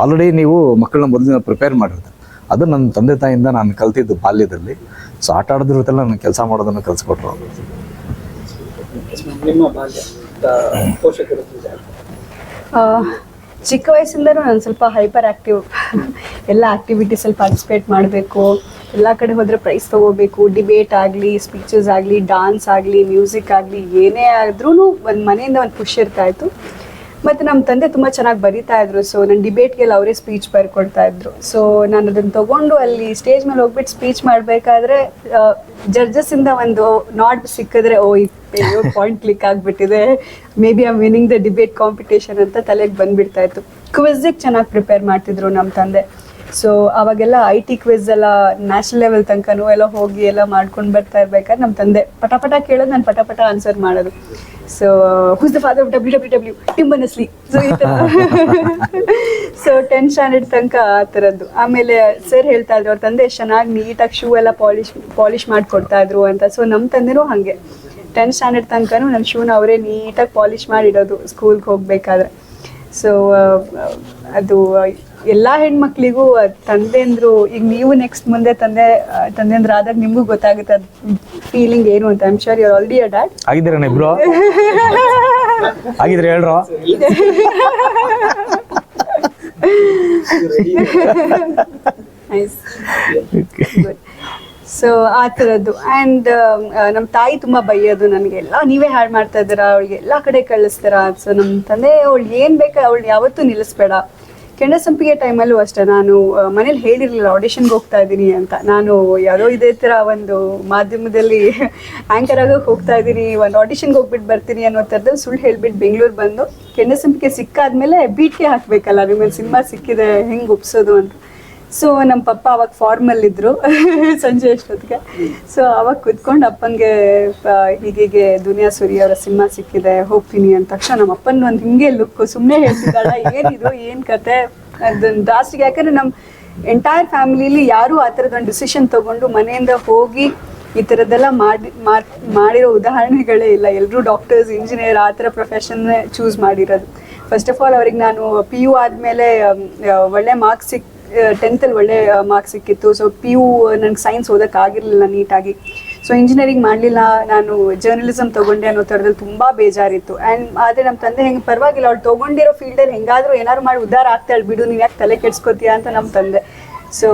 ಆಲ್ರೆಡಿ ನೀವು ಮಕ್ಕಳನ್ನ ಮೊದಲಿನ ಪ್ರಿಪೇರ್ ಮಾಡಿರ್ತಾರೆ ಅದು ನನ್ನ ತಂದೆ ತಾಯಿಯಿಂದ ನಾನು ಕಲ್ತಿದ್ದು ಬಾಲ್ಯದಲ್ಲಿ. ಸೊ ಆಟ ಆಡೋದ್ರ ಜೊತೆಲ್ಲ ನಾನು ಕೆಲಸ ಮಾಡೋದನ್ನು ಕಲಿಸ್ಕೊಟ್ರು. ನಿಮ್ಮ ಪೋಷಕರು ಚಿಕ್ಕ ವಯಸ್ಸಿಂದನೂ ನಾನು ಸ್ವಲ್ಪ ಹೈಪರ್ ಆ್ಯಕ್ಟಿವ್ ಎಲ್ಲ ಆ್ಯಕ್ಟಿವಿಟೀಸಲ್ಲಿ ಪಾರ್ಟಿಸಿಪೇಟ್ ಮಾಡಬೇಕು. ಎಲ್ಲ ಕಡೆ ಹೋದರೆ ಪ್ರೈಸ್ ತೊಗೋಬೇಕು. ಡಿಬೇಟ್ ಆಗಲಿ ಸ್ಪೀಚಸ್ ಆಗಲಿ ಡಾನ್ಸ್ ಆಗಲಿ ಮ್ಯೂಸಿಕ್ ಆಗಲಿ, ಏನೇ ಆದ್ರೂ ಒಂದು ಮನೆಯಿಂದ ಒಂದು ಖುಷಿ ಇರ್ತಾ ಇತ್ತು. ಮತ್ತು ನಮ್ಮ ತಂದೆ ತುಂಬ ಚೆನ್ನಾಗಿ ಬರಿತಾ ಇದ್ರು. ಸೊ ನನ್ನ ಡಿಬೇಟ್ಗೆಲ್ಲ ಅವರೇ ಸ್ಪೀಚ್ ಬರ್ಕೊಡ್ತಾ ಇದ್ರು. ಸೊ ನಾನು ಅದನ್ನು ತಗೊಂಡು ಅಲ್ಲಿ ಸ್ಟೇಜ್ ಮೇಲೆ ಹೋಗ್ಬಿಟ್ಟು ಸ್ಪೀಚ್ ಮಾಡಬೇಕಾದ್ರೆ ಜಡ್ಜಸ್ಸಿಂದ ಒಂದು ನಾಟ್ ಸಿಕ್ಕಿದ್ರೆ, ಓ ಅಯ್ಯೋ ಪಾಯಿಂಟ್ ಕ್ಲಿಕ್ ಆಗಿಬಿಟ್ಟಿದೆ. Maybe I'm winning the debate competition ಅಂತ ತಲೆಗೆ ಬಂದ್ಬಿಡ್ತಾ ಇತ್ತು. ಕ್ವಿಝಿಗೆ ಚೆನ್ನಾಗಿ ಪ್ರಿಪೇರ್ ಮಾಡ್ತಿದ್ರು ನಮ್ಮ ತಂದೆ. ಸೊ ಅವಾಗೆಲ್ಲ ಐ ಟಿ ಕ್ವಿಝ್ ಎಲ್ಲ ನ್ಯಾಷನಲ್ ಲೆವೆಲ್ ತನಕನೂ ಎಲ್ಲ ಹೋಗಿ ಎಲ್ಲ ಮಾಡ್ಕೊಂಡು ಬರ್ತಾ ಇರ್ಬೇಕಾದ್ರೆ ನಮ್ಮ ತಂದೆ ಪಟ ಪಟ ಕೇಳೋದು ನಾನು ಪಟ ಪಟ ಆನ್ಸರ್ ಮಾಡೋದು so who's the father W W W ಟಿಂಬನಸ್ಲಿ so ಈ ಥರ ಸೊ ಟೆನ್ ಸ್ಟ್ಯಾಂಡರ್ಡ್ ತನಕ ಆ ಥರದ್ದು ಆಮೇಲೆ ಸರ್ ಹೇಳ್ತಾ ಇದ್ರು, ಅವ್ರ ತಂದೆ ಚೆನ್ನಾಗಿ ನೀಟಾಗಿ ಶೂ ಎಲ್ಲ ಪಾಲಿಶ್ ಪಾಲಿಶ್ ಮಾಡಿಕೊಡ್ತಾ ಇದ್ರು ಅಂತ. ಸೊ ನಮ್ಮ ತಂದೆನೂ ಹಾಗೆ. ಟೆಂತ್ ಸ್ಟ್ಯಾಂಡರ್ಡ್ ತನಕನೂ ನಮ್ಮ ಶೂನ ಅವರೇ ನೀಟಾಗಿ ಪಾಲಿಶ್ ಮಾಡಿಡೋದು ಸ್ಕೂಲ್ಗೆ ಹೋಗಬೇಕಾದ್ರೆ. ಸೊ ಅದು ಎಲ್ಲ ಹೆಣ್ಮಕ್ಳಿಗೂ ತಂದೆಂದ್ರು ಈಗ ನೀವು ನೆಕ್ಸ್ಟ್ ಮುಂದೆ ತಂದೆ ತಂದೆಂದ್ರ ಆದಾಗ ನಿಮ್ಗೂ ಗೊತ್ತಾಗುತ್ತೆ ಅದು ಫೀಲಿಂಗ್ ಏನು ಅಂತ. I'm sure your already a dad ಆಗಿದ್ದೀರಣ್ಣ ಇಬ್ರು ಆಗಿದ್ರೆ ಹೇಳ್ರೋ? ಸೊ ಆ ಥರದ್ದು. ಆ್ಯಂಡ್ ನಮ್ಮ ತಾಯಿ ತುಂಬ ಬೈಯೋದು ನನಗೆಲ್ಲ. ನೀವೇ ಹಾಳು ಮಾಡ್ತಾ ಇದ್ದೀರಾ ಅವಳಿಗೆ ಎಲ್ಲ ಕಡೆ ಕಳಿಸ್ತೀರಾ. ಸೊ ನಮ್ಮ ತಂದೆ ಅವಳು ಏನು ಬೇಕಾ ಅವಳು ಯಾವತ್ತೂ ನಿಲ್ಲಿಸ್ಬೇಡ. ಕೆಂಡಸಂಪಿಗೆ ಟೈಮಲ್ಲೂ ಅಷ್ಟೇ, ನಾನು ಮನೇಲಿ ಹೇಳಿರಲಿಲ್ಲ ಆಡಿಷನ್ಗೆ ಹೋಗ್ತಾ ಇದ್ದೀನಿ ಅಂತ. ನಾನು ಯಾವುದೋ ಇದೇ ಥರ ಒಂದು ಮಾಧ್ಯಮದಲ್ಲಿ ಆ್ಯಂಕರ್ ಆಗೋಕೆ ಹೋಗ್ತಾ ಇದ್ದೀನಿ, ಒಂದು ಆಡಿಷನ್ಗೆ ಹೋಗ್ಬಿಟ್ಟು ಬರ್ತೀನಿ ಅನ್ನೋ ಥರದಲ್ಲಿ ಸುಳ್ಳು ಹೇಳಿಬಿಟ್ಟು ಬೆಂಗಳೂರು ಬಂದು, ಕೆಂಡಸಂಪಿಗೆ ಸಿಕ್ಕಾದ್ಮೇಲೆ ಬೀಟ್ಗೆ ಹಾಕಬೇಕಲ್ಲ ನಿಮಗೆ ಸಿನಿಮಾ ಸಿಕ್ಕಿದೆ, ಹೆಂಗೆ ಒಪ್ಸೋದು ಅಂತ. ಸೊ ನಮ್ಮ ಪಪ್ಪ ಅವಾಗ ಫಾರ್ಮಲ್ ಇದ್ರು ಸಂಜೆ ಅಷ್ಟೊತ್ತಿಗೆ ಸೊ ಅವಾಗ ಕುತ್ಕೊಂಡು ಅಪ್ಪನಿಗೆ ಹೀಗೆ ದುನಿಯಾ ಸೂರಿ ಅವರ ಸಿನಿಮಾ ಸಿಕ್ಕಿದೆ ಹೋಗ್ತೀನಿ ಅಂದ ತಕ್ಷಣ ನಮ್ಮ ಅಪ್ಪನ ಒಂದು ಹಿಂಗೆ ಲುಕ್ ಸುಮ್ಮನೆ ಹೇಳ್ತಿದ್ದಾಳ, ಏನಿದು, ಏನು ಕತೆ? ಅದನ್ನ ಲಾಸ್ಟಿಗೆ ಯಾಕಂದ್ರೆ ನಮ್ಮ ಎಂಟೈರ್ ಫ್ಯಾಮಿಲಿಲಿ ಯಾರು ಆ ಥರದ ಒಂದು ಡಿಸಿಷನ್ ತಗೊಂಡು ಮನೆಯಿಂದ ಹೋಗಿ ಈ ಥರದ್ದೆಲ್ಲ ಮಾಡಿ, ಮಾಡ್- ಮಾಡಿರೋ ಉದಾಹರಣೆಗಳೇ ಇಲ್ಲ. ಎಲ್ಲರೂ ಡಾಕ್ಟರ್ಸ್ ಇಂಜಿನಿಯರ್ ಆ ಥರ ಪ್ರೊಫೆಷನ್ನೇ ಚೂಸ್ ಮಾಡಿರೋದು. ಫಸ್ಟ್ ಆಫ್ ಆಲ್ ಅವ್ರಿಗೆ ನಾನು ಪಿ ಯು ಆದಮೇಲೆ ಒಳ್ಳೆ ಮಾರ್ಕ್ಸ್ ಸಿಕ್ ಟೆಂತಲ್ಲಿ ಒಳ್ಳೆ ಮಾರ್ಕ್ಸ್ ಸಿಕ್ಕಿತ್ತು. ಸೊ ಪಿ ಯು ನನಗೆ ಸೈನ್ಸ್ ಓದೋಕ್ಕಾಗಿರಲಿಲ್ಲ ನೀಟಾಗಿ. ಸೊ ಇಂಜಿನಿಯರಿಂಗ್ ಮಾಡಲಿಲ್ಲ. ನಾನು ಜರ್ನಲಿಸಮ್ ತೊಗೊಂಡೆ ಅನ್ನೋ ಥರದಲ್ಲಿ ತುಂಬ ಬೇಜಾರಿತ್ತು. ಆ್ಯಂಡ್ ಆದರೆ ನಮ್ಮ ತಂದೆ ಹೆಂಗೆ, ಪರವಾಗಿಲ್ಲ, ಅವ್ಳು ತೊಗೊಂಡಿರೋ ಫೀಲ್ಡಲ್ಲಿ ಹೆಂಗಾದರೂ ಏನಾದ್ರು ಮಾಡಿ ಉದ್ಧಾರ ಆಗ್ತಾಳೆ ಬಿಡು, ನೀನು ಯಾಕೆ ತಲೆ ಕೆಡ್ಸ್ಕೊತೀಯ ಅಂತ ನಮ್ಮ ತಂದೆ. ಸೊ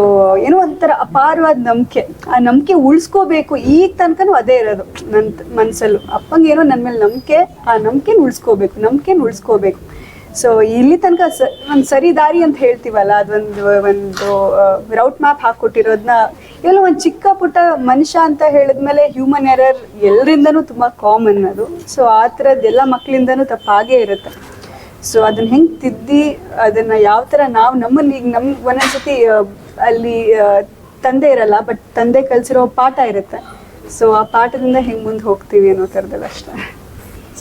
ಏನೋ ಒಂಥರ ಅಪಾರವಾದ ನಂಬಿಕೆ. ಆ ನಂಬಿಕೆ ಉಳಿಸ್ಕೋಬೇಕು. ಈಗ ತನಕನೂ ಅದೇ ಇರೋದು ನನ್ನ ಮನಸ್ಸಲ್ಲೂ ಅಪ್ಪಂಗೆ ಏನೋ ನನ್ನ ಮೇಲೆ ನಂಬಿಕೆ, ಆ ನಂಬಿಕೆನ ಉಳಿಸ್ಕೋಬೇಕು ನಂಬಿಕೆನ ಉಳಿಸ್ಕೋಬೇಕು. ಸೊ ಇಲ್ಲಿ ತನಕ ಒಂದು ಸರಿ ದಾರಿ ಅಂತ ಹೇಳ್ತೀವಲ್ಲ, ಅದೊಂದು, ಒಂದು ರೌಟ್ ಮ್ಯಾಪ್ ಹಾಕ್ಕೊಟ್ಟಿರೋದನ್ನ ಎಲ್ಲ ಒಂದು ಚಿಕ್ಕ ಪುಟ್ಟ ಮನುಷ್ಯ ಅಂತ ಹೇಳಿದ್ಮೇಲೆ ಹ್ಯೂಮನ್ ಎರರ್ ಎಲ್ಲರಿಂದನೂ ತುಂಬ ಕಾಮನ್ ಅದು. ಸೊ ಆ ಥರದ್ದು ಎಲ್ಲ ಮಕ್ಕಳಿಂದನೂ ತಪ್ಪಾಗೇ ಇರುತ್ತೆ. ಸೊ ಅದನ್ನ ಹೆಂಗೆ ತಿದ್ದಿ, ಅದನ್ನ ಯಾವ ಥರ ನಾವು ನಮ್ಮಲ್ಲಿ ಈಗ ನಮ್ಗೆ ಒಂದೊಂದ್ಸತಿ ಅಲ್ಲಿ ತಂದೆ ಇರಲ್ಲ ಬಟ್ ತಂದೆ ಕಲ್ಸಿರೋ ಪಾಠ ಇರುತ್ತೆ. ಸೊ ಆ ಪಾಠದಿಂದ ಹೆಂಗೆ ಮುಂದೆ ಹೋಗ್ತೀವಿ ಅನ್ನೋ ಥರದಲ್ಲಿ ಅಷ್ಟೇ.